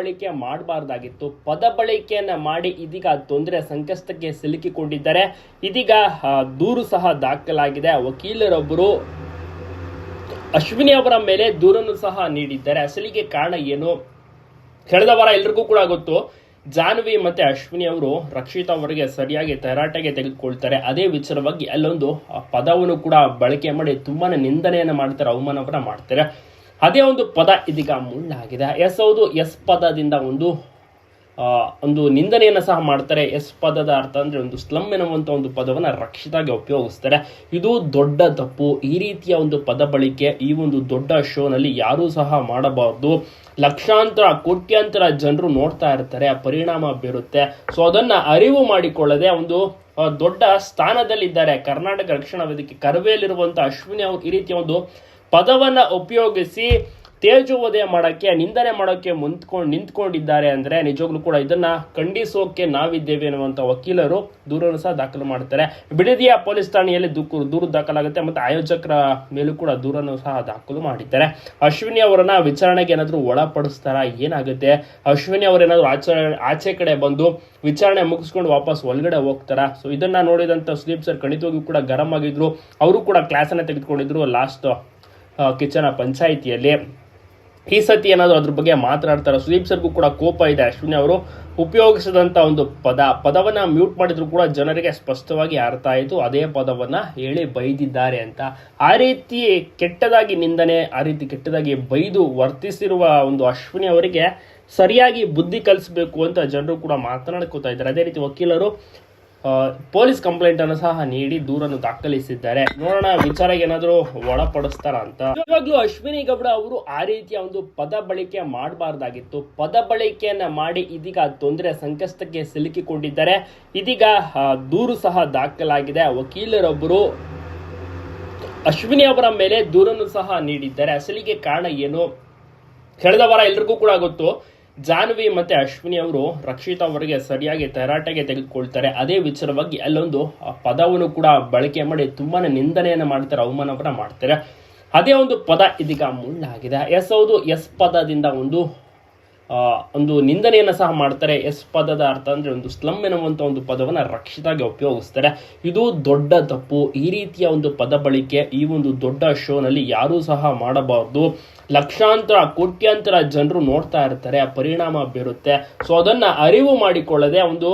ಬಳಕೆ ಮಾಡಬಾರ್ದಾಗಿತ್ತು. ಪದ ಬಳಕೆಯನ್ನ ಮಾಡಿ ಇದೀಗ ತೊಂದರೆ ಸಂಕಷ್ಟಕ್ಕೆ ಸಿಲುಕಿಕೊಂಡಿದ್ದಾರೆ. ಇದೀಗ ದೂರು ಸಹ ದಾಖಲಾಗಿದೆ. ವಕೀಲರೊಬ್ಬರು ಅಶ್ವಿನಿ ಅವರ ಮೇಲೆ ದೂರನ್ನು ಸಹ ನೀಡಿದ್ದಾರೆ. ಅಸಲಿಗೆ ಕಾರಣ ಏನು? ಕಳೆದ ವಾರ ಎಲ್ರಿಗೂ ಕೂಡ ಗೊತ್ತು ಜಾನ್ವಿ ಮತ್ತೆ ಅಶ್ವಿನಿ ಅವರು ರಕ್ಷಿತಾ ಅವರಿಗೆ ಸರಿಯಾಗಿ ತರಾಟೆಗೆ ತೆಗೆದುಕೊಳ್ತಾರೆ. ಅದೇ ವಿಚಾರವಾಗಿ ಅಲ್ಲೊಂದು ಪದವನ್ನು ಕೂಡ ಬಳಕೆ ಮಾಡಿ ತುಂಬಾನೇ ನಿಂದನೆಯನ್ನು ಮಾಡ್ತಾರೆ, ಅವಮಾನವನ್ನ ಮಾಡ್ತಾರೆ. ಅದೇ ಒಂದು ಪದ ಇದೀಗ ಮುಳ್ಳಾಗಿದೆ. ಎಸ್ ಹೌದು, ಎಸ್ ಪದದಿಂದ ಒಂದು ಒಂದು ನಿಂದನೆಯನ್ನು ಸಹ ಮಾಡ್ತಾರೆ. ಎಸ್ ಪದದ ಅರ್ಥ ಅಂದರೆ ಒಂದು ಸ್ಲಮ್ ಎನ್ನುವಂಥ ಒಂದು ಪದವನ್ನು ರಕ್ಷಿತಾಗಿ ಉಪಯೋಗಿಸ್ತಾರೆ. ಇದು ದೊಡ್ಡ ತಪ್ಪು. ಈ ರೀತಿಯ ಒಂದು ಪದ ಬಳಿಕೆ ಈ ಒಂದು ದೊಡ್ಡ ಶೋನಲ್ಲಿ ಯಾರೂ ಸಹ ಮಾಡಬಾರ್ದು. ಲಕ್ಷಾಂತರ, ಕೋಟ್ಯಾಂತರ ಜನರು ನೋಡ್ತಾ ಇರ್ತಾರೆ. ಪರಿಣಾಮ ಬೀರುತ್ತೆ. ಸೊ ಅದನ್ನು ಅರಿವು ಮಾಡಿಕೊಳ್ಳದೆ ಒಂದು ದೊಡ್ಡ ಸ್ಥಾನದಲ್ಲಿದ್ದಾರೆ. ಕರ್ನಾಟಕ ರಕ್ಷಣಾ ವೇದಿಕೆ ಕರವೇಲಿರುವಂತ ಅಶ್ವಿನಿ ಅವರು ಈ ರೀತಿಯ ಒಂದು ಪದವನ್ನ ಉಪಯೋಗಿಸಿ ತೇಜೋವಧೆ ಮಾಡಕ್ಕೆ, ನಿಂದನೆ ಮಾಡೋಕ್ಕೆ ಮುಂತ್ಕೊಂಡು ನಿಂತ್ಕೊಂಡಿದ್ದಾರೆ ಅಂದ್ರೆ ನಿಜವಾಗ್ಲೂ ಕೂಡ ಇದನ್ನ ಖಂಡಿಸೋಕೆ ನಾವಿದ್ದೇವೆ ಅನ್ನುವಂತ ವಕೀಲರು ದೂರನ್ನು ಸಹ ದಾಖಲು ಮಾಡ್ತಾರೆ. ಬಿಡದಿಯ ಪೊಲೀಸ್ ಠಾಣೆಯಲ್ಲಿ ದೂರು ದೂರು ದಾಖಲಾಗುತ್ತೆ ಮತ್ತೆ ಆಯೋಜಕರ ಮೇಲೂ ಕೂಡ ದೂರನ್ನು ಸಹ ದಾಖಲು ಮಾಡಿದ್ದಾರೆ. ಅಶ್ವಿನಿ ಅವರನ್ನ ವಿಚಾರಣೆಗೆ ಏನಾದರೂ ಒಳಪಡಿಸ್ತಾರ? ಏನಾಗುತ್ತೆ? ಅಶ್ವಿನಿ ಅವರೇನಾದ್ರು ಆಚರಣೆ ಆಚೆ ಕಡೆ ಬಂದು ವಿಚಾರಣೆ ಮುಗಿಸ್ಕೊಂಡು ವಾಪಸ್ ಒಳಗಡೆ ಹೋಗ್ತಾರ? ಸೊ ಇದನ್ನ ನೋಡಿದಂತ ಸುದೀಪ್ ಸರ್ ಖಂಡಿತವಾಗಿಯೂ ಕೂಡ ಗರಂ ಆಗಿದ್ರು. ಅವರು ಕೂಡ ಕ್ಲಾಸ್ ಅನ್ನ ತೆಗೆದುಕೊಂಡಿದ್ರು ಲಾಸ್ಟ್ ಕಿಚನ ಪಂಚಾಯಿತಿಯಲ್ಲಿ. ಈ ಸತಿ ಏನಾದರೂ ಅದ್ರ ಬಗ್ಗೆ ಮಾತನಾಡ್ತಾರೆ? ಸುದೀಪ್ ಸರ್ಗೂ ಕೂಡ ಕೋಪ ಇದೆ. ಅಶ್ವಿನಿ ಅವರು ಉಪಯೋಗಿಸಿದಂತ ಒಂದು ಪದ, ಪದವನ್ನ ಮ್ಯೂಟ್ ಮಾಡಿದ್ರು ಕೂಡ ಜನರಿಗೆ ಸ್ಪಷ್ಟವಾಗಿ ಅರ್ಥ ಆಯಿತು. ಅದೇ ಪದವನ್ನ ಹೇಳಿ ಬೈದಿದ್ದಾರೆ ಅಂತ. ಆ ರೀತಿ ಕೆಟ್ಟದಾಗಿ ನಿಂದನೆ, ಆ ರೀತಿ ಕೆಟ್ಟದಾಗಿ ಬೈದು ವರ್ತಿಸಿರುವ ಒಂದು ಅಶ್ವಿನಿ ಅವರಿಗೆ ಸರಿಯಾಗಿ ಬುದ್ಧಿ ಕಲಿಸಬೇಕು ಅಂತ ಜನರು ಕೂಡ ಮಾತನಾಡ್ಕೋತಾ ಇದ್ದಾರೆ. ಅದೇ ರೀತಿ ವಕೀಲರು ಪೊಲೀಸ್ ಕಂಪ್ಲೇಂಟ್ ಅನ್ನು ಸಹ ನೀಡಿ ದೂರನ್ನು ದಾಖಲಿಸಿದ್ದಾರೆ. ನೋಡೋಣ, ವಿಚಾರಕ್ಕೆ ಏನಾದರೂ ಒಳಪಡಿಸ್ತಾರ ಅಂತ. ಇವಾಗ್ಲೂ ಅಶ್ವಿನಿ ಗೌಡ ಅವರು ಆ ರೀತಿಯ ಒಂದು ಪದ ಬಳಕೆ ಮಾಡಬಾರ್ದಾಗಿತ್ತು. ಪದ ಬಳಕೆಯನ್ನ ಮಾಡಿ ಇದೀಗ ತೊಂದರೆ ಸಂಕಷ್ಟಕ್ಕೆ ಸಿಲುಕಿಕೊಂಡಿದ್ದಾರೆ. ಇದೀಗ ದೂರು ಸಹ ದಾಖಲಾಗಿದೆ. ವಕೀಲರೊಬ್ಬರು ಅಶ್ವಿನಿ ಅವರ ಮೇಲೆ ದೂರನ್ನು ಸಹ ನೀಡಿದ್ದಾರೆ. ಅಸಲಿಗೆ ಕಾರಣ ಏನು? ಕಳೆದ ವಾರ ಎಲ್ರಿಗೂ ಕೂಡ ಗೊತ್ತು. ಜಾನ್ವಿ ಮತ್ತೆ ಅಶ್ವಿನಿ ಅವರು ರಕ್ಷಿತಾ ಅವರಿಗೆ ಸರಿಯಾಗಿ ತರಾಟೆಗೆ ತೆಗೆದುಕೊಳ್ತಾರೆ. ಅದೇ ವಿಚಾರವಾಗಿ ಅಲ್ಲೊಂದು ಪದವನ್ನು ಕೂಡ ಬಳಕೆ ಮಾಡಿ ತುಂಬಾನೇ ನಿಂದನೆಯನ್ನು ಮಾಡ್ತಾರೆ, ಅವಮಾನವನ್ನ ಮಾಡ್ತಾರೆ. ಅದೇ ಒಂದು ಪದ ಇದೀಗ ಮುಳ್ಳಾಗಿದೆ. ಎಸ್ ಹೌದು, ಎಸ್ ಪದದಿಂದ ಒಂದು ಒಂದು ನಿಂದನೆಯನ್ನು ಸಹ ಮಾಡ್ತಾರೆ. ಎಸ್ ಪದದ ಅರ್ಥ ಅಂದರೆ ಒಂದು ಸ್ಲಮ್ ಎನ್ನುವಂಥ ಒಂದು ಪದವನ್ನು ರಕ್ಷಿತಾಗಿ ಉಪಯೋಗಿಸ್ತಾರೆ. ಇದು ದೊಡ್ಡ ತಪ್ಪು. ಈ ರೀತಿಯ ಒಂದು ಪದ ಬಳಕೆ ಈ ಒಂದು ದೊಡ್ಡ ಶೋನಲ್ಲಿ ಯಾರೂ ಸಹ ಮಾಡಬಾರ್ದು. ಲಕ್ಷಾಂತರ, ಕೋಟ್ಯಾಂತರ ಜನರು ನೋಡ್ತಾ ಇರ್ತಾರೆ. ಪರಿಣಾಮ ಬೀರುತ್ತೆ. ಸೊ ಅದನ್ನು ಅರಿವು ಮಾಡಿಕೊಳ್ಳದೆ ಒಂದು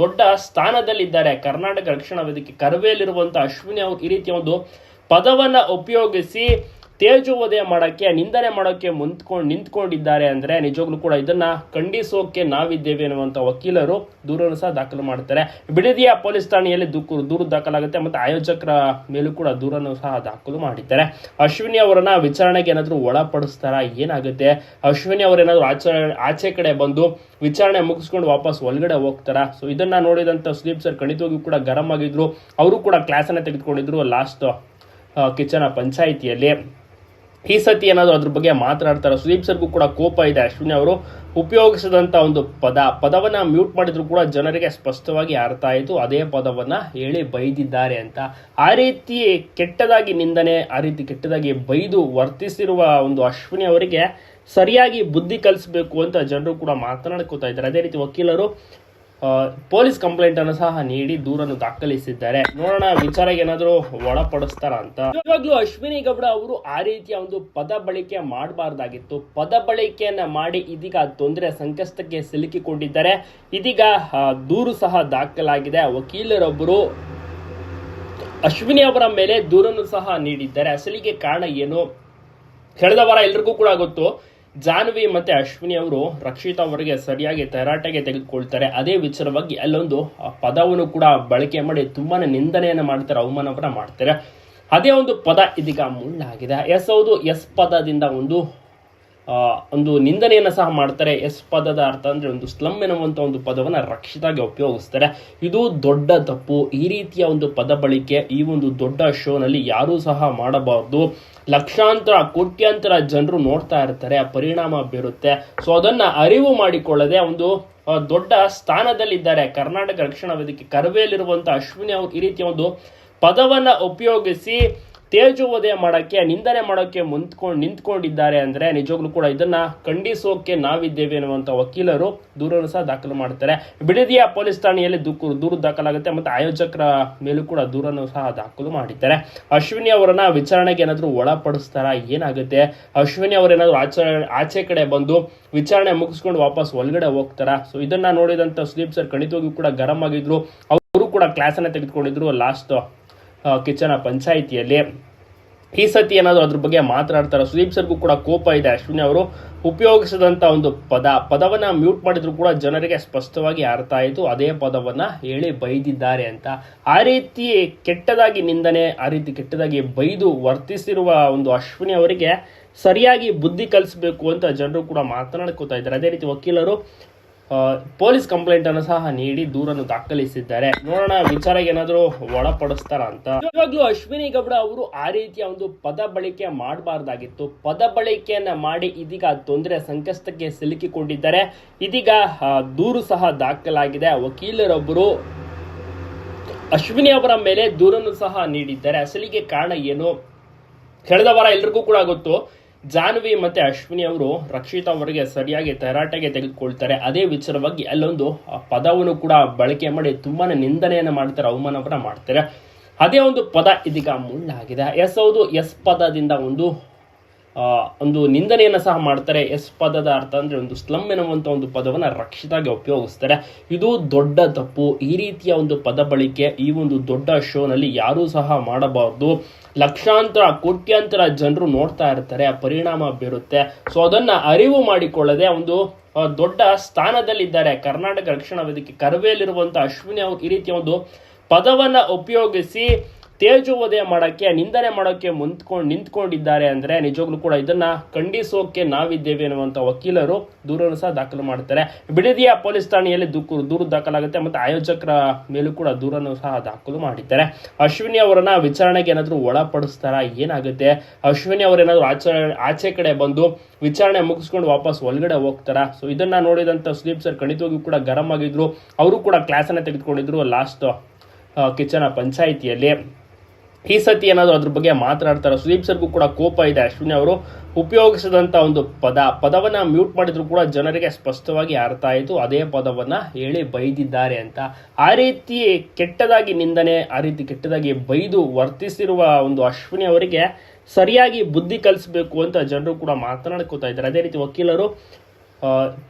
ದೊಡ್ಡ ಸ್ಥಾನದಲ್ಲಿದ್ದಾರೆ. ಕರ್ನಾಟಕ ರಕ್ಷಣಾ ವೇದಿಕೆ ಕರವೇಲಿರುವಂತ ಅಶ್ವಿನಿ ಅವರು ಈ ರೀತಿಯ ಒಂದು ಪದವನ್ನು ಉಪಯೋಗಿಸಿ ತೇಜೋವಧೆ ಮಾಡೋಕ್ಕೆ, ನಿಂದನೆ ಮಾಡೋಕ್ಕೆ ಮುಂತ್ಕೊಂಡು, ನಿಂತ್ಕೊಂಡಿದ್ದಾರೆ ಅಂದರೆ ನಿಜವಾಗ್ಲೂ ಕೂಡ ಇದನ್ನು ಖಂಡಿಸೋಕೆ ನಾವಿದ್ದೇವೆ ಅನ್ನುವಂತ ವಕೀಲರು ದೂರನ್ನು ಸಹ ದಾಖಲು ಮಾಡ್ತಾರೆ. ಬಿಡದಿಯ ಪೊಲೀಸ್ ಠಾಣೆಯಲ್ಲಿ ದೂಕು, ದೂರು ದಾಖಲಾಗುತ್ತೆ ಮತ್ತು ಆಯೋಜಕರ ಮೇಲೂ ಕೂಡ ದೂರನ್ನು ಸಹ ದಾಖಲು ಮಾಡಿದ್ದಾರೆ. ಅಶ್ವಿನಿ ಅವರನ್ನು ವಿಚಾರಣೆಗೆ ಏನಾದರೂ ಒಳಪಡಿಸ್ತಾರ? ಏನಾಗುತ್ತೆ? ಅಶ್ವಿನಿ ಅವರೇನಾದರೂ ಆಚೆ ಆಚೆ ಕಡೆ ಬಂದು ವಿಚಾರಣೆ ಮುಗಿಸ್ಕೊಂಡು ವಾಪಸ್ ಒಳಗಡೆ ಹೋಗ್ತಾರ? ಸೊ ಇದನ್ನ ನೋಡಿದಂತ ಸುದೀಪ್ ಸರ್ ಹೋಗಿ ಕೂಡ ಗರಂ ಆಗಿದ್ರು. ಅವರು ಕೂಡ ಕ್ಲಾಸ್ ಅನ್ನ ತೆಗೆದುಕೊಂಡಿದ್ರು ಲಾಸ್ಟ್ ಕಿಚನ ಪಂಚಾಯಿತಿಯಲ್ಲಿ. ಈ ಸತಿ ಏನಾದರೂ ಅದ್ರ ಬಗ್ಗೆ ಮಾತನಾಡ್ತಾರೆ? ಸುದೀಪ್ ಸರ್ಗೂ ಕೂಡ ಕೋಪ ಇದೆ. ಅಶ್ವಿನಿ ಅವರು ಉಪಯೋಗಿಸಿದಂಥ ಒಂದು ಪದ, ಪದವನ್ನು ಮ್ಯೂಟ್ ಮಾಡಿದ್ರು ಕೂಡ ಜನರಿಗೆ ಸ್ಪಷ್ಟವಾಗಿ ಅರ್ಥ ಆಯಿತು. ಅದೇ ಪದವನ್ನು ಹೇಳಿ ಬೈದಿದ್ದಾರೆ ಅಂತ. ಆ ರೀತಿ ಕೆಟ್ಟದಾಗಿ ನಿಂದನೆ, ಆ ರೀತಿ ಕೆಟ್ಟದಾಗಿ ಬೈದು ವರ್ತಿಸಿರುವ ಒಂದು ಅಶ್ವಿನಿ ಅವರಿಗೆ ಸರಿಯಾಗಿ ಬುದ್ಧಿ ಕಲಿಸಬೇಕು ಅಂತ ಜನರು ಕೂಡ ಮಾತನಾಡ್ಕೋತಾ ಇದ್ದಾರೆ. ಅದೇ ರೀತಿ ವಕೀಲರು ಪೊಲೀಸ್ ಕಂಪ್ಲೇಂಟ್ ಅನ್ನು ಸಹ ನೀಡಿ ದೂರನ್ನು ದಾಖಲಿಸಿದ್ದಾರೆ. ನೋಡೋಣ ವಿಚಾರ ಏನಾದರೂ ಒಳಪಡಿಸ್ತಾರ ಅಂತ. ಇವಾಗ್ಲೂ ಅಶ್ವಿನಿ ಗೌಡ ಅವರು ಆ ರೀತಿಯ ಒಂದು ಪದ ಬಳಕೆ ಮಾಡಬಾರ್ದಾಗಿತ್ತು. ಪದ ಬಳಕೆಯನ್ನ ಮಾಡಿ ಇದೀಗ ತೊಂದರೆ ಸಂಕಷ್ಟಕ್ಕೆ ಸಿಲುಕಿಕೊಂಡಿದ್ದಾರೆ. ಇದೀಗ ದೂರು ಸಹ ದಾಖಲಾಗಿದೆ. ವಕೀಲರೊಬ್ಬರು ಅಶ್ವಿನಿ ಅವರ ಮೇಲೆ ದೂರನ್ನು ಸಹ ನೀಡಿದ್ದಾರೆ. ಅಸಲಿಗೆ ಕಾರಣ ಏನು? ಕಳೆದ ವಾರ ಎಲ್ರಿಗೂ ಕೂಡ ಗೊತ್ತು. ಜಾನ್ವಿ ಮತ್ತೆ ಅಶ್ವಿನಿ ಅವರು ರಕ್ಷಿತಾ ಅವರಿಗೆ ಸರಿಯಾಗಿ ತರಾಟೆಗೆ ತೆಗೆದುಕೊಳ್ತಾರೆ. ಅದೇ ವಿಚಾರವಾಗಿ ಅಲ್ಲೊಂದು ಪದವನ್ನು ಕೂಡ ಬಳಕೆ ಮಾಡಿ ತುಂಬಾನೇ ನಿಂದನೆಯನ್ನು ಮಾಡ್ತಾರೆ, ಅವಮಾನವನ್ನ ಮಾಡ್ತಾರೆ. ಅದೇ ಒಂದು ಪದ ಇದೀಗ ಮುಳ್ಳಾಗಿದೆ. ಎಸ್ ಹೌದು, ಎಸ್ ಪದದಿಂದ ಒಂದು ಒಂದು ನಿಂದನೆಯನ್ನು ಸಹ ಮಾಡ್ತಾರೆ. ಎಸ್ ಪದದ ಅರ್ಥ ಅಂದ್ರೆ ಒಂದು ಸ್ಲಮ್ ಎನ್ನುವಂಥ ಒಂದು ಪದವನ್ನ ರಕ್ಷಿತಾಗಿ ಉಪಯೋಗಿಸ್ತಾರೆ. ಇದು ದೊಡ್ಡ ತಪ್ಪು. ಈ ರೀತಿಯ ಒಂದು ಪದ ಬಳಕೆ ಈ ಒಂದು ದೊಡ್ಡ ಶೋನಲ್ಲಿ ಯಾರೂ ಸಹ ಮಾಡಬಾರ್ದು. ಲಕ್ಷಾಂತರ, ಕೋಟ್ಯಾಂತರ ಜನರು ನೋಡ್ತಾ ಇರ್ತಾರೆ, ಆ ಪರಿಣಾಮ ಬೀರುತ್ತೆ. ಸೊ ಅದನ್ನ ಅರಿವು ಮಾಡಿಕೊಳ್ಳದೆ ಒಂದು ದೊಡ್ಡ ಸ್ಥಾನದಲ್ಲಿದ್ದಾರೆ. ಕರ್ನಾಟಕ ರಕ್ಷಣಾ ವೇದಿಕೆ ಅಶ್ವಿನಿ ಅವರು ಈ ರೀತಿಯ ಒಂದು ಪದವನ್ನು ಉಪಯೋಗಿಸಿ ತೇಜೋವಧೆ ಮಾಡೋಕ್ಕೆ, ನಿಂದನೆ ಮಾಡೋಕ್ಕೆ ಮುಂತ್ಕೊಂಡು ನಿಂತ್ಕೊಂಡಿದ್ದಾರೆ ಅಂದರೆ ನಿಜವಾಗ್ಲೂ ಕೂಡ ಇದನ್ನು ಖಂಡಿಸೋಕೆ ನಾವಿದ್ದೇವೆ ಅನ್ನುವಂಥ ವಕೀಲರು ದೂರನ್ನು ಸಹ ದಾಖಲು ಮಾಡ್ತಾರೆ. ಬಿಡದಿಯ ಪೊಲೀಸ್ ಠಾಣೆಯಲ್ಲಿ ದೂಕು, ದೂರು ದಾಖಲಾಗುತ್ತೆ ಮತ್ತು ಆಯೋಜಕರ ಮೇಲೂ ಕೂಡ ದೂರನ್ನು ಸಹ ದಾಖಲು ಮಾಡಿದ್ದಾರೆ. ಅಶ್ವಿನಿ ಅವರನ್ನ ವಿಚಾರಣೆಗೆ ಏನಾದರೂ ಒಳಪಡಿಸ್ತಾರಾ? ಏನಾಗುತ್ತೆ? ಅಶ್ವಿನಿ ಅವರೇನಾದರೂ ಆಚೆ ಆಚೆ ಕಡೆ ಬಂದು ವಿಚಾರಣೆ ಮುಗಿಸ್ಕೊಂಡು ವಾಪಸ್ ಒಳಗಡೆ ಹೋಗ್ತಾರಾ? ಸೊ ಇದನ್ನ ನೋಡಿದಂಥ ಸುದೀಪ್ ಸರ್ ಖಂಡಿತವಾಗಿಯೂ ಕೂಡ ಗರಂ ಆಗಿದ್ರು. ಅವರು ಕೂಡ ಕ್ಲಾಸನ್ನು ತೆಗೆದುಕೊಂಡಿದ್ರು ಲಾಸ್ಟ್ ಕಿಚನ ಪಂಚಾಯಿತಿಯಲ್ಲಿ ಈ ಸತಿ ಏನಾದರೂ ಅದ್ರ ಬಗ್ಗೆ ಮಾತನಾಡ್ತಾರೆ? ಸುದೀಪ್ ಸರ್ಗೂ ಕೂಡ ಕೋಪ ಇದೆ. ಅಶ್ವಿನಿ ಅವರು ಉಪಯೋಗಿಸಿದಂಥ ಒಂದು ಪದ, ಪದವನ್ನ ಮ್ಯೂಟ್ ಮಾಡಿದ್ರು ಕೂಡ ಜನರಿಗೆ ಸ್ಪಷ್ಟವಾಗಿ ಅರ್ಥ ಆಯಿತು. ಅದೇ ಪದವನ್ನ ಹೇಳಿ ಬೈದಿದ್ದಾರೆ ಅಂತ. ಆ ರೀತಿ ಕೆಟ್ಟದಾಗಿ ನಿಂದನೆ, ಆ ರೀತಿ ಕೆಟ್ಟದಾಗಿ ಬೈದು ವರ್ತಿಸಿರುವ ಒಂದು ಅಶ್ವಿನಿ ಅವರಿಗೆ ಸರಿಯಾಗಿ ಬುದ್ಧಿ ಕಲಿಸಬೇಕು ಅಂತ ಜನರು ಕೂಡ ಮಾತನಾಡ್ಕೋತಾ ಇದ್ದಾರೆ. ಅದೇ ರೀತಿ ವಕೀಲರು ಪೊಲೀಸ್ ಕಂಪ್ಲೇಂಟ್ ಅನ್ನು ಸಹ ನೀಡಿ ದೂರನ್ನು ದಾಖಲಿಸಿದ್ದಾರೆ. ನೋಡೋಣ, ವಿಚಾರಕ್ಕೆ ಏನಾದರೂ ಒಳಪಡಿಸ್ತಾರ ಅಂತ. ಇವಾಗ್ಲೂ ಅಶ್ವಿನಿ ಗೌಡ ಅವರು ಆ ರೀತಿಯ ಒಂದು ಪದ ಬಳಕೆ ಮಾಡಬಾರ್ದಾಗಿತ್ತು. ಪದ ಬಳಕೆಯನ್ನ ಮಾಡಿ ಇದೀಗ ತೊಂದರೆ ಸಂಕಷ್ಟಕ್ಕೆ ಸಿಲುಕಿಕೊಂಡಿದ್ದಾರೆ. ಇದೀಗ ದೂರು ಸಹ ದಾಖಲಾಗಿದೆ. ವಕೀಲರೊಬ್ಬರು ಅಶ್ವಿನಿ ಅವರ ಮೇಲೆ ದೂರನ್ನು ಸಹ ನೀಡಿದ್ದಾರೆ. ಅಸಲಿಗೆ ಕಾರಣ ಏನು? ಕಳೆದ ವಾರ ಎಲ್ರಿಗೂ ಕೂಡ ಗೊತ್ತು. ಜಾನ್ವಿ ಮತ್ತೆ ಅಶ್ವಿನಿ ಅವರು ರಕ್ಷಿತಾ ಅವರಿಗೆ ಸರಿಯಾಗಿ ತರಾಟೆಗೆ ತೆಗೆದುಕೊಳ್ತಾರೆ. ಅದೇ ವಿಚಾರವಾಗಿ ಅಲ್ಲೊಂದು ಪದವನ್ನು ಕೂಡ ಬಳಕೆ ಮಾಡಿ ತುಂಬಾನೇ ನಿಂದನೆಯನ್ನು ಮಾಡ್ತಾರೆ, ಅವಮಾನವನ್ನ ಮಾಡ್ತಾರೆ. ಅದೇ ಒಂದು ಪದ ಇದೀಗ ಮುಳ್ಳಾಗಿದೆ. ಎಸ್ ಹೌದು, ಎಸ್ ಪದದಿಂದ ಒಂದು ಒಂದು ನಿಂದನೆಯನ್ನು ಸಹ ಮಾಡ್ತಾರೆ. ಎಸ್ ಪದದ ಅರ್ಥ ಅಂದರೆ ಒಂದು ಸ್ಲಮ್ ಎನ್ನುವಂಥ ಒಂದು ಪದವನ್ನು ರಕ್ಷಿತಾಗಿ ಉಪಯೋಗಿಸ್ತಾರೆ. ಇದು ದೊಡ್ಡ ತಪ್ಪು. ಈ ರೀತಿಯ ಒಂದು ಪದ ಬಳಕೆ ಈ ಒಂದು ದೊಡ್ಡ ಶೋನಲ್ಲಿ ಯಾರೂ ಸಹ ಮಾಡಬಾರ್ದು. ಲಕ್ಷಾಂತರ, ಕೋಟ್ಯಾಂತರ ಜನರು ನೋಡ್ತಾ ಇರ್ತಾರೆ. ಪರಿಣಾಮ ಬೀರುತ್ತೆ. ಸೊ ಅದನ್ನು ಅರಿವು ಮಾಡಿಕೊಳ್ಳದೆ ಒಂದು ದೊಡ್ಡ ಸ್ಥಾನದಲ್ಲಿದ್ದಾರೆ. ಕರ್ನಾಟಕ ರಕ್ಷಣಾ ವೇದಿಕೆ ಕರವೇಲಿರುವಂಥ ಅಶ್ವಿನಿ ಅವರು ಈ ರೀತಿಯ ಒಂದು ಪದವನ್ನು ಉಪಯೋಗಿಸಿ ತೇಜೋವಧೆ ಮಾಡೋಕ್ಕೆ, ನಿಂದನೆ ಮಾಡೋಕ್ಕೆ ಮುಂತ್ಕೊಂಡು, ನಿಂತ್ಕೊಂಡಿದ್ದಾರೆ ಅಂದರೆ ನಿಜವಾಗ್ಲೂ ಕೂಡ ಇದನ್ನು ಖಂಡಿಸೋಕೆ ನಾವಿದ್ದೇವೆ ಎನ್ನುವಂಥ ವಕೀಲರು ದೂರನ್ನು ಸಹ ದಾಖಲು ಮಾಡ್ತಾರೆ. ಬಿಡದಿಯ ಪೊಲೀಸ್ ಠಾಣೆಯಲ್ಲಿ ದೂಕು, ದೂರು ದಾಖಲಾಗುತ್ತೆ ಮತ್ತು ಆಯೋಜಕರ ಮೇಲೂ ಕೂಡ ದೂರನ್ನು ಸಹ ದಾಖಲು ಮಾಡಿದ್ದಾರೆ. ಅಶ್ವಿನಿ ಅವರನ್ನು ವಿಚಾರಣೆಗೆ ಏನಾದರೂ ಒಳಪಡಿಸ್ತಾರಾ? ಏನಾಗುತ್ತೆ? ಅಶ್ವಿನಿ ಅವರೇನಾದರೂ ಆಚೆ ಆಚೆ ಕಡೆ ಬಂದು ವಿಚಾರಣೆ ಮುಗಿಸ್ಕೊಂಡು ವಾಪಸ್ ಒಳಗಡೆ ಹೋಗ್ತಾರ? ಸೊ ಇದನ್ನ ನೋಡಿದಂಥ ಸುದೀಪ್ ಸರ್ ಖಂಡಿತವಾಗಿಯೂ ಕೂಡ ಗರಂ ಆಗಿದ್ರು. ಅವರು ಕೂಡ ಕ್ಲಾಸನ್ನು ತೆಗೆದುಕೊಂಡಿದ್ರು ಲಾಸ್ಟ್ ಕಿಚನ ಪಂಚಾಯಿತಿಯಲ್ಲಿ. ಈ ಸತಿ ಏನಾದರೂ ಅದ್ರ ಬಗ್ಗೆ ಮಾತನಾಡ್ತಾರೆ? ಸುದೀಪ್ ಸರ್ಗೂ ಕೂಡ ಕೋಪ ಇದೆ. ಅಶ್ವಿನಿ ಅವರು ಉಪಯೋಗಿಸಿದಂಥ ಒಂದು ಪದ, ಪದವನ್ನ ಮ್ಯೂಟ್ ಮಾಡಿದ್ರು ಕೂಡ ಜನರಿಗೆ ಸ್ಪಷ್ಟವಾಗಿ ಅರ್ಥ ಆಯಿತು. ಅದೇ ಪದವನ್ನ ಹೇಳಿ ಬೈದಿದ್ದಾರೆ ಅಂತ. ಆ ರೀತಿ ಕೆಟ್ಟದಾಗಿ ನಿಂದನೆ, ಆ ರೀತಿ ಕೆಟ್ಟದಾಗಿ ಬೈದು ವರ್ತಿಸಿರುವ ಒಂದು ಅಶ್ವಿನಿ ಅವರಿಗೆ ಸರಿಯಾಗಿ ಬುದ್ಧಿ ಕಲಿಸಬೇಕು ಅಂತ ಜನರು ಕೂಡ ಮಾತನಾಡ್ಕೋತಾ ಇದ್ದಾರೆ. ಅದೇ ರೀತಿ ವಕೀಲರು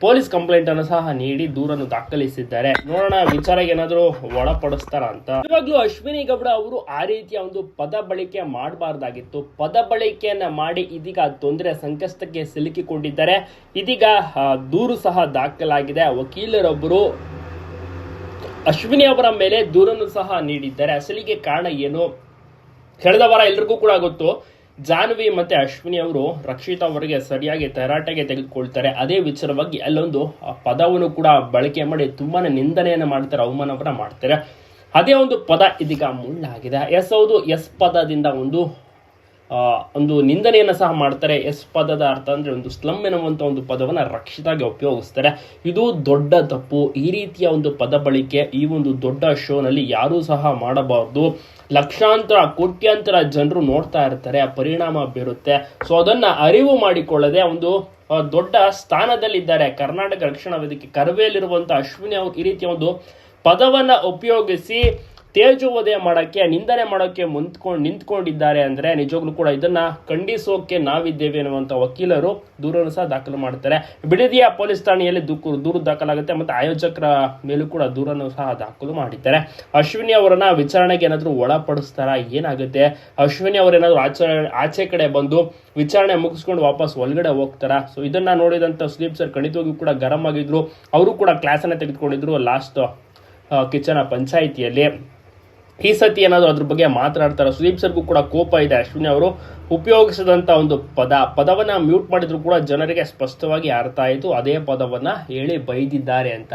ಪೊಲೀಸ್ ಕಂಪ್ಲೇಂಟ್ ಅನ್ನು ಸಹ ನೀಡಿ ದೂರನ್ನು ದಾಖಲಿಸಿದ್ದಾರೆ. ನೋಡೋಣ ವಿಚಾರ ಏನಾದರೂ ಒಳಪಡಿಸ್ತಾರ ಅಂತ. ಇವಾಗ್ಲೂ ಅಶ್ವಿನಿ ಗೌಡ ಅವರು ಆ ರೀತಿಯ ಒಂದು ಪದ ಬಳಕೆ ಮಾಡಬಾರ್ದಾಗಿತ್ತು. ಪದ ಬಳಕೆಯನ್ನ ಮಾಡಿ ಇದೀಗ ತೊಂದರೆ ಸಂಕಷ್ಟಕ್ಕೆ ಸಿಲುಕಿಕೊಂಡಿದ್ದಾರೆ. ಇದೀಗ ದೂರು ಸಹ ದಾಖಲಾಗಿದೆ. ವಕೀಲರೊಬ್ಬರು ಅಶ್ವಿನಿ ಅವರ ಮೇಲೆ ದೂರನ್ನು ಸಹ ನೀಡಿದ್ದಾರೆ. ಅಸಲಿಗೆ ಕಾರಣ ಏನು? ಕಳೆದ ವಾರ ಎಲ್ರಿಗೂ ಕೂಡ ಗೊತ್ತು ಜಾನ್ವಿ ಮತ್ತೆ ಅಶ್ವಿನಿ ಅವರು ರಕ್ಷಿತಾ ಅವರಿಗೆ ಸರಿಯಾಗಿ ತರಾಟೆಗೆ ತೆಗೆದುಕೊಳ್ತಾರೆ. ಅದೇ ವಿಚಾರವಾಗಿ ಅಲ್ಲೊಂದು ಪದವನ್ನು ಕೂಡ ಬಳಕೆ ಮಾಡಿ ತುಂಬಾ ನಿಂದನೆಯನ್ನು ಮಾಡ್ತಾರೆ, ಅವಮಾನವನ್ನ ಮಾಡ್ತಾರೆ. ಅದೇ ಒಂದು ಪದ ಇದೀಗ ಮುಳ್ಳಾಗಿದೆ. ಎಸ್ ಹೌದು, ಎಸ್ ಪದದಿಂದ ಒಂದು ಒಂದು ನಿಂದನೆಯನ್ನು ಸಹ ಮಾಡ್ತಾರೆ. ಎಸ್ ಪದದ ಅರ್ಥ ಅಂದರೆ ಒಂದು ಸ್ಲಮ್ ಎನ್ನುವಂಥ ಒಂದು ಪದವನ್ನು ರಕ್ಷಿತಾಗಿ ಉಪಯೋಗಿಸ್ತಾರೆ. ಇದು ದೊಡ್ಡ ತಪ್ಪು. ಈ ರೀತಿಯ ಒಂದು ಪದ ಬಳಕೆ ಈ ಒಂದು ದೊಡ್ಡ ಶೋನಲ್ಲಿ ಯಾರೂ ಸಹ ಮಾಡಬಾರ್ದು. ಲಕ್ಷಾಂತರ, ಕೋಟ್ಯಾಂತರ ಜನರು ನೋಡ್ತಾ ಇರ್ತಾರೆ. ಪರಿಣಾಮ ಬೀರುತ್ತೆ. ಸೊ ಅದನ್ನು ಅರಿವು ಮಾಡಿಕೊಳ್ಳದೆ ಒಂದು ದೊಡ್ಡ ಸ್ಥಾನದಲ್ಲಿದ್ದಾರೆ. ಕರ್ನಾಟಕ ರಕ್ಷಣಾ ವೇದಿಕೆ ಕರವೇಲಿರುವಂಥ ಅಶ್ವಿನಿ ಅವರು ಈ ರೀತಿಯ ಒಂದು ಪದವನ್ನು ಉಪಯೋಗಿಸಿ ತೇಜೋವಧೆ ಮಾಡೋಕ್ಕೆ, ನಿಂದನೆ ಮಾಡೋಕ್ಕೆ ಮುಂತ್ಕೊಂಡು ನಿಂತ್ಕೊಂಡಿದ್ದಾರೆ ಅಂದರೆ ನಿಜವಾಗ್ಲೂ ಕೂಡ ಇದನ್ನು ಖಂಡಿಸೋಕೆ ನಾವಿದ್ದೇವೆ ಎನ್ನುವಂಥ ವಕೀಲರು ದೂರನ್ನು ಸಹ ದಾಖಲು ಮಾಡ್ತಾರೆ. ಬಿಡದಿಯ ಪೊಲೀಸ್ ಠಾಣೆಯಲ್ಲಿ ದೂಕು, ದೂರು ದಾಖಲಾಗುತ್ತೆ ಮತ್ತು ಆಯೋಜಕರ ಮೇಲೂ ಕೂಡ ದೂರನ್ನು ಸಹ ದಾಖಲು ಮಾಡಿದ್ದಾರೆ. ಅಶ್ವಿನಿ ಅವರನ್ನು ವಿಚಾರಣೆಗೆ ಏನಾದರೂ ಒಳಪಡಿಸ್ತಾರಾ? ಏನಾಗುತ್ತೆ? ಅಶ್ವಿನಿ ಅವರೇನಾದರೂ ಆಚೆ ಆಚೆ ಕಡೆ ಬಂದು ವಿಚಾರಣೆ ಮುಗಿಸ್ಕೊಂಡು ವಾಪಸ್ ಒಳಗಡೆ ಹೋಗ್ತಾರಾ? ಸೊ ಇದನ್ನ ನೋಡಿದಂಥ ಸುದೀಪ್ ಸರ್ ಖಂಡಿತವಾಗಿಯೂ ಕೂಡ ಗರಂ ಆಗಿದ್ರು. ಅವರು ಕೂಡ ಕ್ಲಾಸನ್ನು ತೆಗೆದುಕೊಂಡಿದ್ರು ಲಾಸ್ಟ್ ಕಿಚನ ಪಂಚಾಯಿತಿಯಲ್ಲಿ. ಈ ಸತಿ ಏನಾದರೂ ಅದ್ರ ಬಗ್ಗೆ ಮಾತನಾಡ್ತಾರೆ? ಸುದೀಪ್ ಸರ್ಗೂ ಕೂಡ ಕೋಪ ಇದೆ. ಅಶ್ವಿನಿ ಅವರು ಉಪಯೋಗಿಸಿದಂಥ ಒಂದು ಪದ. ಪದವನ್ನ ಮ್ಯೂಟ್ ಮಾಡಿದ್ರು ಕೂಡ ಜನರಿಗೆ ಸ್ಪಷ್ಟವಾಗಿ ಅರ್ಥ ಆಯಿತು. ಅದೇ ಪದವನ್ನ ಹೇಳಿ ಬೈದಿದ್ದಾರೆ ಅಂತ.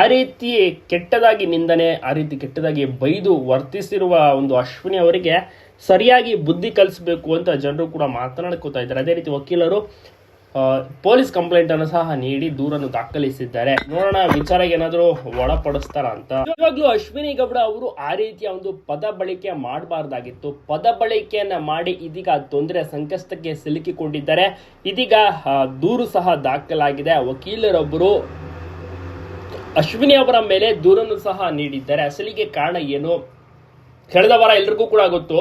ಆ ರೀತಿ ಕೆಟ್ಟದಾಗಿ ನಿಂದನೆ, ಆ ರೀತಿ ಕೆಟ್ಟದಾಗಿ ಬೈದು ವರ್ತಿಸಿರುವ ಒಂದು ಅಶ್ವಿನಿ ಅವರಿಗೆ ಸರಿಯಾಗಿ ಬುದ್ಧಿ ಕಲಿಸಬೇಕು ಅಂತ ಜನರು ಕೂಡ ಮಾತನಾಡ್ಕೋತಾ ಇದ್ದಾರೆ. ಅದೇ ರೀತಿ ವಕೀಲರು ಪೊಲೀಸ್ ಕಂಪ್ಲೇಂಟ್ ಅನ್ನು ಸಹ ನೀಡಿ ದೂರನ್ನು ದಾಖಲಿಸಿದ್ದಾರೆ. ನೋಡೋಣ, ವಿಚಾರಕ್ಕೆ ಏನಾದರೂ ಒಳಪಡಿಸ್ತಾರ ಅಂತ. ಇವಾಗ್ಲೂ ಅಶ್ವಿನಿ ಗೌಡ ಅವರು ಆ ರೀತಿಯ ಒಂದು ಪದ ಬಳಕೆ ಮಾಡಬಾರ್ದಾಗಿತ್ತು. ಪದ ಬಳಕೆಯನ್ನ ಮಾಡಿ ಇದೀಗ ತೊಂದರೆ ಸಂಕಷ್ಟಕ್ಕೆ ಸಿಲುಕಿಕೊಂಡಿದ್ದಾರೆ. ಇದೀಗ ದೂರು ಸಹ ದಾಖಲಾಗಿದೆ. ವಕೀಲರೊಬ್ಬರು ಅಶ್ವಿನಿ ಅವರ ಮೇಲೆ ದೂರನ್ನು ಸಹ ನೀಡಿದ್ದಾರೆ. ಅಸಲಿಗೆ ಕಾರಣ ಏನು? ಕಳೆದ ವಾರ ಎಲ್ರಿಗೂ ಕೂಡ ಗೊತ್ತು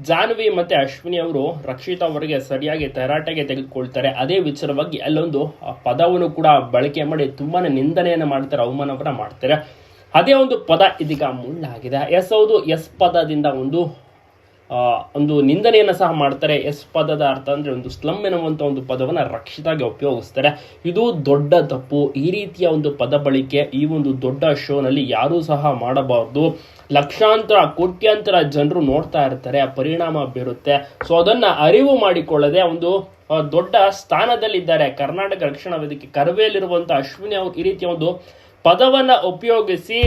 ಜಾನ್ವಿ ಮತ್ತೆ ಅಶ್ವಿನಿ ಅವರು ರಕ್ಷಿತಾ ಅವರಿಗೆ ಸರಿಯಾಗಿ ತರಾಟೆಗೆ ತೆಗೆದುಕೊಳ್ತಾರೆ. ಅದೇ ವಿಚಾರವಾಗಿ ಅಲ್ಲೊಂದು ಪದವನ್ನು ಕೂಡ ಬಳಕೆ ಮಾಡಿ ತುಂಬಾನೇ ನಿಂದನೆಯನ್ನು ಮಾಡ್ತಾರೆ ಅವಮಾನವನ್ನ ಮಾಡ್ತಾರೆ. ಅದೇ ಒಂದು ಪದ ಇದೀಗ ಮುಳ್ಳಾಗಿದೆ. ಎಸ್ ಹೌದು, ಎಸ್ ಪದದಿಂದ ಒಂದು ಒಂದು ನಿಂದನೆಯನ್ನು ಸಹ ಮಾಡ್ತಾರೆ. ಎಸ್ ಪದದ ಅರ್ಥ ಅಂದರೆ ಒಂದು ಸ್ಲಮ್ ಎನ್ನುವಂಥ ಒಂದು ಪದವನ್ನು ರಕ್ಷಿತಾಗಿ ಉಪಯೋಗಿಸ್ತಾರೆ. ಇದು ದೊಡ್ಡ ತಪ್ಪು. ಈ ರೀತಿಯ ಒಂದು ಪದ ಬಳಕೆ ಈ ಒಂದು ದೊಡ್ಡ ಶೋನಲ್ಲಿ ಯಾರೂ ಸಹ ಮಾಡಬಾರ್ದು. ಲಕ್ಷಾಂತರ, ಕೋಟ್ಯಾಂತರ ಜನರು ನೋಡ್ತಾ ಇರ್ತಾರೆ. ಪರಿಣಾಮ ಬೀರುತ್ತೆ. ಸೊ ಅದನ್ನು ಅರಿವು ಮಾಡಿಕೊಳ್ಳದೆ ಒಂದು ದೊಡ್ಡ ಸ್ಥಾನದಲ್ಲಿದ್ದಾರೆ. ಕರ್ನಾಟಕ ರಕ್ಷಣಾ ವೇದಿಕೆ ಕರವೆಯಲ್ಲಿರುವಂತ ಅಶ್ವಿನಿ ಅವರು ಈ ರೀತಿಯ ಒಂದು ಪದವನ್ನು ಉಪಯೋಗಿಸಿ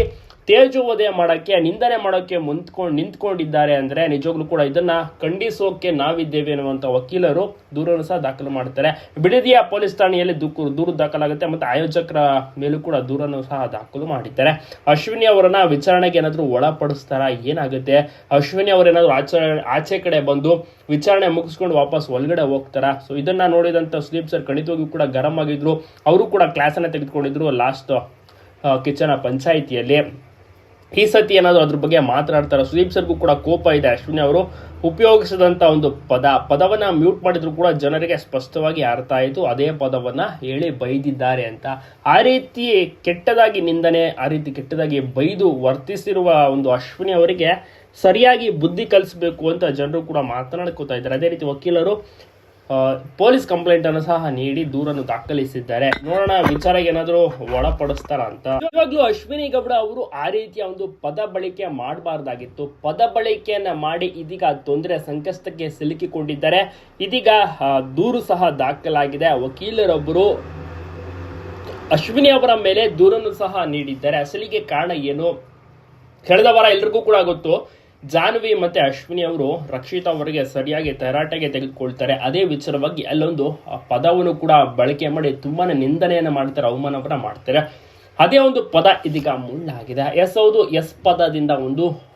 ತೇಜೋವಧೆ ಮಾಡೋಕ್ಕೆ, ನಿಂದನೆ ಮಾಡೋಕ್ಕೆ ಮುಂತ್ಕೊಂಡು ನಿಂತ್ಕೊಂಡಿದ್ದಾರೆ ಅಂದರೆ ನಿಜವಾಗ್ಲೂ ಕೂಡ ಇದನ್ನು ಖಂಡಿಸೋಕೆ ನಾವಿದ್ದೇವೆ ಎನ್ನುವಂಥ ವಕೀಲರು ದೂರನ್ನು ಸಹ ದಾಖಲು ಮಾಡ್ತಾರೆ. ಬಿಡದಿಯ ಪೊಲೀಸ್ ಠಾಣೆಯಲ್ಲಿ ದೂಕು, ದೂರು ದಾಖಲಾಗುತ್ತೆ ಮತ್ತು ಆಯೋಜಕರ ಮೇಲೂ ಕೂಡ ದೂರನ್ನು ಸಹ ದಾಖಲು ಮಾಡಿದ್ದಾರೆ. ಅಶ್ವಿನಿ ಅವರನ್ನ ವಿಚಾರಣೆಗೆ ಏನಾದರೂ ಒಳಪಡಿಸ್ತಾರ? ಏನಾಗುತ್ತೆ? ಅಶ್ವಿನಿ ಅವರೇನಾದರೂ ಆಚೆ ಆಚೆ ಕಡೆ ಬಂದು ವಿಚಾರಣೆ ಮುಗಿಸ್ಕೊಂಡು ವಾಪಸ್ ಒಳಗಡೆ ಹೋಗ್ತಾರ? ಸೊ ಇದನ್ನ ನೋಡಿದಂಥ ಸುದೀಪ್ ಸರ್ ಖಂಡಿತವಾಗಿಯೂ ಕೂಡ ಗರಂ ಆಗಿದ್ರು. ಅವರು ಕೂಡ ಕ್ಲಾಸನ್ನು ತೆಗೆದುಕೊಂಡಿದ್ರು ಲಾಸ್ಟ್ ಕಿಚನ ಪಂಚಾಯಿತಿಯಲ್ಲಿ. ಈ ಸತಿ ಏನಾದರೂ ಅದ್ರ ಬಗ್ಗೆ ಮಾತನಾಡ್ತಾರೆ? ಸುದೀಪ್ ಸರ್ಗೂ ಕೂಡ ಕೋಪ ಇದೆ. ಅಶ್ವಿನಿ ಅವರು ಉಪಯೋಗಿಸಿದಂಥ ಒಂದು ಪದ, ಪದವನ್ನು ಮ್ಯೂಟ್ ಮಾಡಿದ್ರು ಕೂಡ ಜನರಿಗೆ ಸ್ಪಷ್ಟವಾಗಿ ಅರ್ಥ ಆಯಿತು. ಅದೇ ಪದವನ್ನು ಹೇಳಿ ಬೈದಿದ್ದಾರೆ ಅಂತ. ಆ ರೀತಿ ಕೆಟ್ಟದಾಗಿ ನಿಂದನೆ, ಆ ರೀತಿ ಕೆಟ್ಟದಾಗಿ ಬೈದು ವರ್ತಿಸಿರುವ ಒಂದು ಅಶ್ವಿನಿ ಅವರಿಗೆ ಸರಿಯಾಗಿ ಬುದ್ಧಿ ಕಲಿಸಬೇಕು ಅಂತ ಜನರು ಕೂಡ ಮಾತನಾಡ್ಕೋತಾ ಇದ್ದಾರೆ. ಅದೇ ರೀತಿ ವಕೀಲರು ಪೊಲೀಸ್ ಕಂಪ್ಲೇಂಟ್ ಅನ್ನು ಸಹ ನೀಡಿ ದೂರನ್ನು ದಾಖಲಿಸಿದ್ದಾರೆ. ನೋಡೋಣ ವಿಚಾರ ಏನಾದರೂ ಒಳಪಡಿಸ್ತಾರ ಅಂತ. ಇವಾಗ್ಲೂ ಅಶ್ವಿನಿ ಗೌಡ ಅವರು ಆ ರೀತಿಯ ಒಂದು ಪದ ಬಳಕೆ ಮಾಡಬಾರ್ದಾಗಿತ್ತು. ಪದ ಬಳಕೆಯನ್ನ ಮಾಡಿ ಇದೀಗ ತೊಂದರೆ ಸಂಕಷ್ಟಕ್ಕೆ ಸಿಲುಕಿಕೊಂಡಿದ್ದಾರೆ. ಇದೀಗ ದೂರು ಸಹ ದಾಖಲಾಗಿದೆ. ವಕೀಲರೊಬ್ಬರು ಅಶ್ವಿನಿ ಅವರ ಮೇಲೆ ದೂರನ್ನು ಸಹ ನೀಡಿದ್ದಾರೆ. ಅಸಲಿಗೆ ಕಾರಣ ಏನು? ಕಳೆದ ವಾರ ಎಲ್ರಿಗೂ ಕೂಡ ಗೊತ್ತು. ಜಾನ್ವಿ ಮತ್ತು ಅಶ್ವಿನಿ ಅವರು ರಕ್ಷಿತಾ ಅವರಿಗೆ ಸರಿಯಾಗಿ ತರಾಟೆಗೆ ತೆಗೆದುಕೊಳ್ತಾರೆ. ಅದೇ ವಿಚಾರವಾಗಿ ಅಲ್ಲೊಂದು ಪದವನ್ನು ಕೂಡ ಬಳಕೆ ಮಾಡಿ ತುಂಬಾನೇ ನಿಂದನೆಯನ್ನು ಮಾಡ್ತಾರೆ, ಅವಮಾನವನ್ನ ಮಾಡ್ತಾರೆ. ಅದೇ ಒಂದು ಪದ ಇದೀಗ ಮುಳ್ಳಾಗಿದೆ. ಎಸ್ ಹೌದು, ಎಸ್ ಪದದಿಂದ ಒಂದು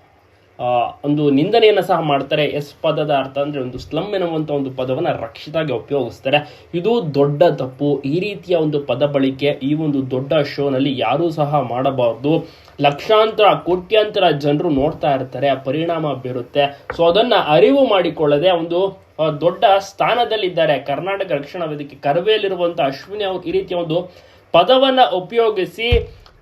ಒಂದು ನಿಂದನೆಯನ್ನು ಸಹ ಮಾಡ್ತಾರೆ. ಎಸ್ ಪದದ ಅರ್ಥ ಅಂದ್ರೆ ಒಂದು ಸ್ಲಮ್ ಎನ್ನುವಂಥ ಒಂದು ಪದವನ್ನ ರಕ್ಷಿತಾಗಿ ಉಪಯೋಗಿಸ್ತಾರೆ. ಇದು ದೊಡ್ಡ ತಪ್ಪು. ಈ ರೀತಿಯ ಒಂದು ಪದ ಬಳಕೆ ಈ ಒಂದು ದೊಡ್ಡ ಶೋನಲ್ಲಿ ಯಾರೂ ಸಹ ಮಾಡಬಾರ್ದು. ಲಕ್ಷಾಂತರ, ಕೋಟ್ಯಾಂತರ ಜನರು ನೋಡ್ತಾ ಇರ್ತಾರೆ. ಪರಿಣಾಮ ಬೀರುತ್ತೆ. ಸೊ ಅದನ್ನ ಅರಿವು ಮಾಡಿಕೊಳ್ಳದೆ ಒಂದು ದೊಡ್ಡ ಸ್ಥಾನದಲ್ಲಿದ್ದಾರೆ. ಕರ್ನಾಟಕ ರಕ್ಷಣಾ ವೇದಿಕೆ ಕರವೆಯಲ್ಲಿರುವಂತ ಅಶ್ವಿನಿ ಅವರು ಈ ರೀತಿಯ ಒಂದು ಪದವನ್ನ ಉಪಯೋಗಿಸಿ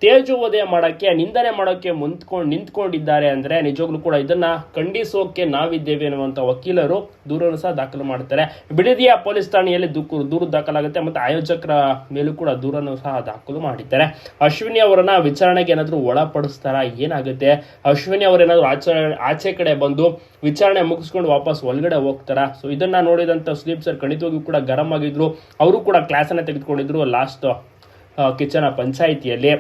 ತೇಜೋವಧೆ ಮಾಡೋಕ್ಕೆ, ನಿಂದನೆ ಮಾಡೋಕ್ಕೆ ಮುಂತ್ಕೊಂಡು, ನಿಂತ್ಕೊಂಡಿದ್ದಾರೆ ಅಂದರೆ ನಿಜವಾಗ್ಲೂ ಕೂಡ ಇದನ್ನು ಖಂಡಿಸೋಕೆ ನಾವಿದ್ದೇವೆ ಎನ್ನುವಂಥ ವಕೀಲರು ದೂರನ್ನು ಸಹ ದಾಖಲು ಮಾಡ್ತಾರೆ. ಬಿಡದಿಯ ಪೊಲೀಸ್ ಠಾಣೆಯಲ್ಲಿ ದೂರು ದೂರು ದಾಖಲಾಗುತ್ತೆ ಮತ್ತು ಆಯೋಜಕರ ಮೇಲೂ ಕೂಡ ದೂರನ್ನು ಸಹ ದಾಖಲು ಮಾಡಿದ್ದಾರೆ. ಅಶ್ವಿನಿ ಅವರನ್ನು ವಿಚಾರಣೆಗೆ ಏನಾದರೂ ಒಳಪಡಿಸ್ತಾರ? ಏನಾಗುತ್ತೆ? ಅಶ್ವಿನಿ ಅವರೇನಾದರೂ ಆಚೆ ಆಚೆ ಕಡೆ ಬಂದು ವಿಚಾರಣೆ ಮುಗಿಸ್ಕೊಂಡು ವಾಪಸ್ ಒಳಗಡೆ ಹೋಗ್ತಾರಾ? ಸೊ ಇದನ್ನ ನೋಡಿದಂಥ ಸುದೀಪ್ ಸರ್ ಖಂಡಿತವಾಗಿಯೂ ಕೂಡ ಗರಂ ಆಗಿದ್ರು. ಅವರು ಕೂಡ ಕ್ಲಾಸನ್ನು ತೆಗೆದುಕೊಂಡಿದ್ರು ಲಾಸ್ಟ್ ಕಿಚನ ಪಂಚಾಯಿತಿಯಲ್ಲಿ.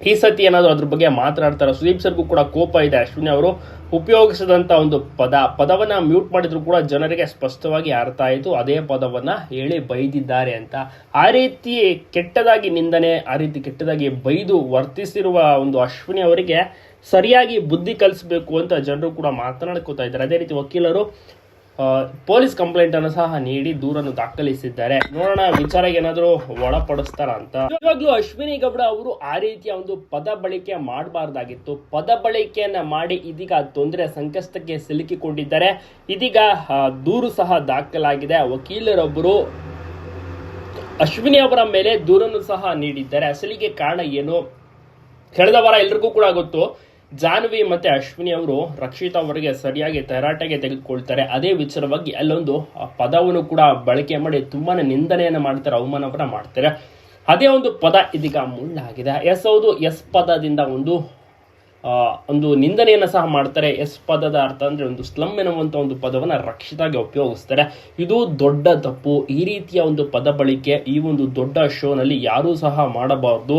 ಈ ಸತಿ ಏನಾದರೂ ಅದ್ರ ಬಗ್ಗೆ ಮಾತನಾಡ್ತಾರೆ? ಸುದೀಪ್ ಸರ್ಗೂ ಕೂಡ ಕೋಪ ಇದೆ. ಅಶ್ವಿನಿ ಅವರು ಉಪಯೋಗಿಸಿದಂಥ ಒಂದು ಪದ, ಪದವನ್ನ ಮ್ಯೂಟ್ ಮಾಡಿದ್ರು ಕೂಡ ಜನರಿಗೆ ಸ್ಪಷ್ಟವಾಗಿ ಅರ್ಥ ಆಯಿತು. ಅದೇ ಪದವನ್ನ ಹೇಳಿ ಬೈದಿದ್ದಾರೆ ಅಂತ. ಆ ರೀತಿ ಕೆಟ್ಟದಾಗಿ ನಿಂದನೆ, ಆ ರೀತಿ ಕೆಟ್ಟದಾಗಿ ಬೈದು ವರ್ತಿಸಿರುವ ಒಂದು ಅಶ್ವಿನಿ ಅವರಿಗೆ ಸರಿಯಾಗಿ ಬುದ್ಧಿ ಕಲಿಸಬೇಕು ಅಂತ ಜನರು ಕೂಡ ಮಾತನಾಡ್ಕೋತಾ ಇದ್ದಾರೆ. ಅದೇ ರೀತಿ ವಕೀಲರು ಪೊಲೀಸ್ ಕಂಪ್ಲೇಂಟ್ ಅನ್ನು ಸಹ ನೀಡಿ ದೂರನ್ನು ದಾಖಲಿಸಿದ್ದಾರೆ. ನೋಡೋಣ ವಿಚಾರ ಏನಾದರೂ ಒಳಪಡಿಸ್ತಾರ ಅಂತ. ಇವಾಗ್ಲೂ ಅಶ್ವಿನಿ ಗೌಡ ಅವರು ಆ ರೀತಿಯ ಒಂದು ಪದ ಬಳಕೆ ಮಾಡಬಾರ್ದಾಗಿತ್ತು. ಪದ ಬಳಕೆಯನ್ನ ಮಾಡಿ ಇದೀಗ ತೊಂದರೆ ಸಂಕಷ್ಟಕ್ಕೆ ಸಿಲುಕಿಕೊಂಡಿದ್ದಾರೆ. ಇದೀಗ ದೂರು ಸಹ ದಾಖಲಾಗಿದೆ. ವಕೀಲರೊಬ್ಬರು ಅಶ್ವಿನಿ ಅವರ ಮೇಲೆ ದೂರನ್ನು ಸಹ ನೀಡಿದ್ದಾರೆ. ಅಸಲಿಗೆ ಕಾರಣ ಏನು? ಕಳೆದ ವಾರ ಎಲ್ರಿಗೂ ಕೂಡ ಗೊತ್ತು. ಜಾನ್ವಿ ಮತ್ತೆ ಅಶ್ವಿನಿ ಅವರು ರಕ್ಷಿತಾ ಅವರಿಗೆ ಸರಿಯಾಗಿ ತರಾಟೆಗೆ ತೆಗೆದುಕೊಳ್ತಾರೆ. ಅದೇ ವಿಚಾರವಾಗಿ ಅಲ್ಲೊಂದು ಪದವನ್ನು ಕೂಡ ಬಳಕೆ ಮಾಡಿ ತುಂಬಾನೇ ನಿಂದನೆಯನ್ನು ಮಾಡ್ತಾರೆ, ಅವಮಾನವನ್ನ ಮಾಡ್ತಾರೆ. ಅದೇ ಒಂದು ಪದ ಇದೀಗ ಮುಳ್ಳಾಗಿದೆ. ಎಸ್ ಹೌದು, ಎಸ್ ಪದದಿಂದ ಒಂದು ಒಂದು ನಿಂದನೆಯನ್ನು ಸಹ ಮಾಡ್ತಾರೆ. ಎಸ್ ಪದದ ಅರ್ಥ ಅಂದ್ರೆ ಒಂದು ಸ್ಲಮ್ ಎನ್ನುವಂಥ ಒಂದು ಪದವನ್ನ ರಕ್ಷಿತಾಗಿ ಉಪಯೋಗಿಸ್ತಾರೆ. ಇದು ದೊಡ್ಡ ತಪ್ಪು. ಈ ರೀತಿಯ ಒಂದು ಪದ ಬಳಿಕೆ ಈ ಒಂದು ದೊಡ್ಡ ಶೋನಲ್ಲಿ ಯಾರೂ ಸಹ ಮಾಡಬಾರ್ದು.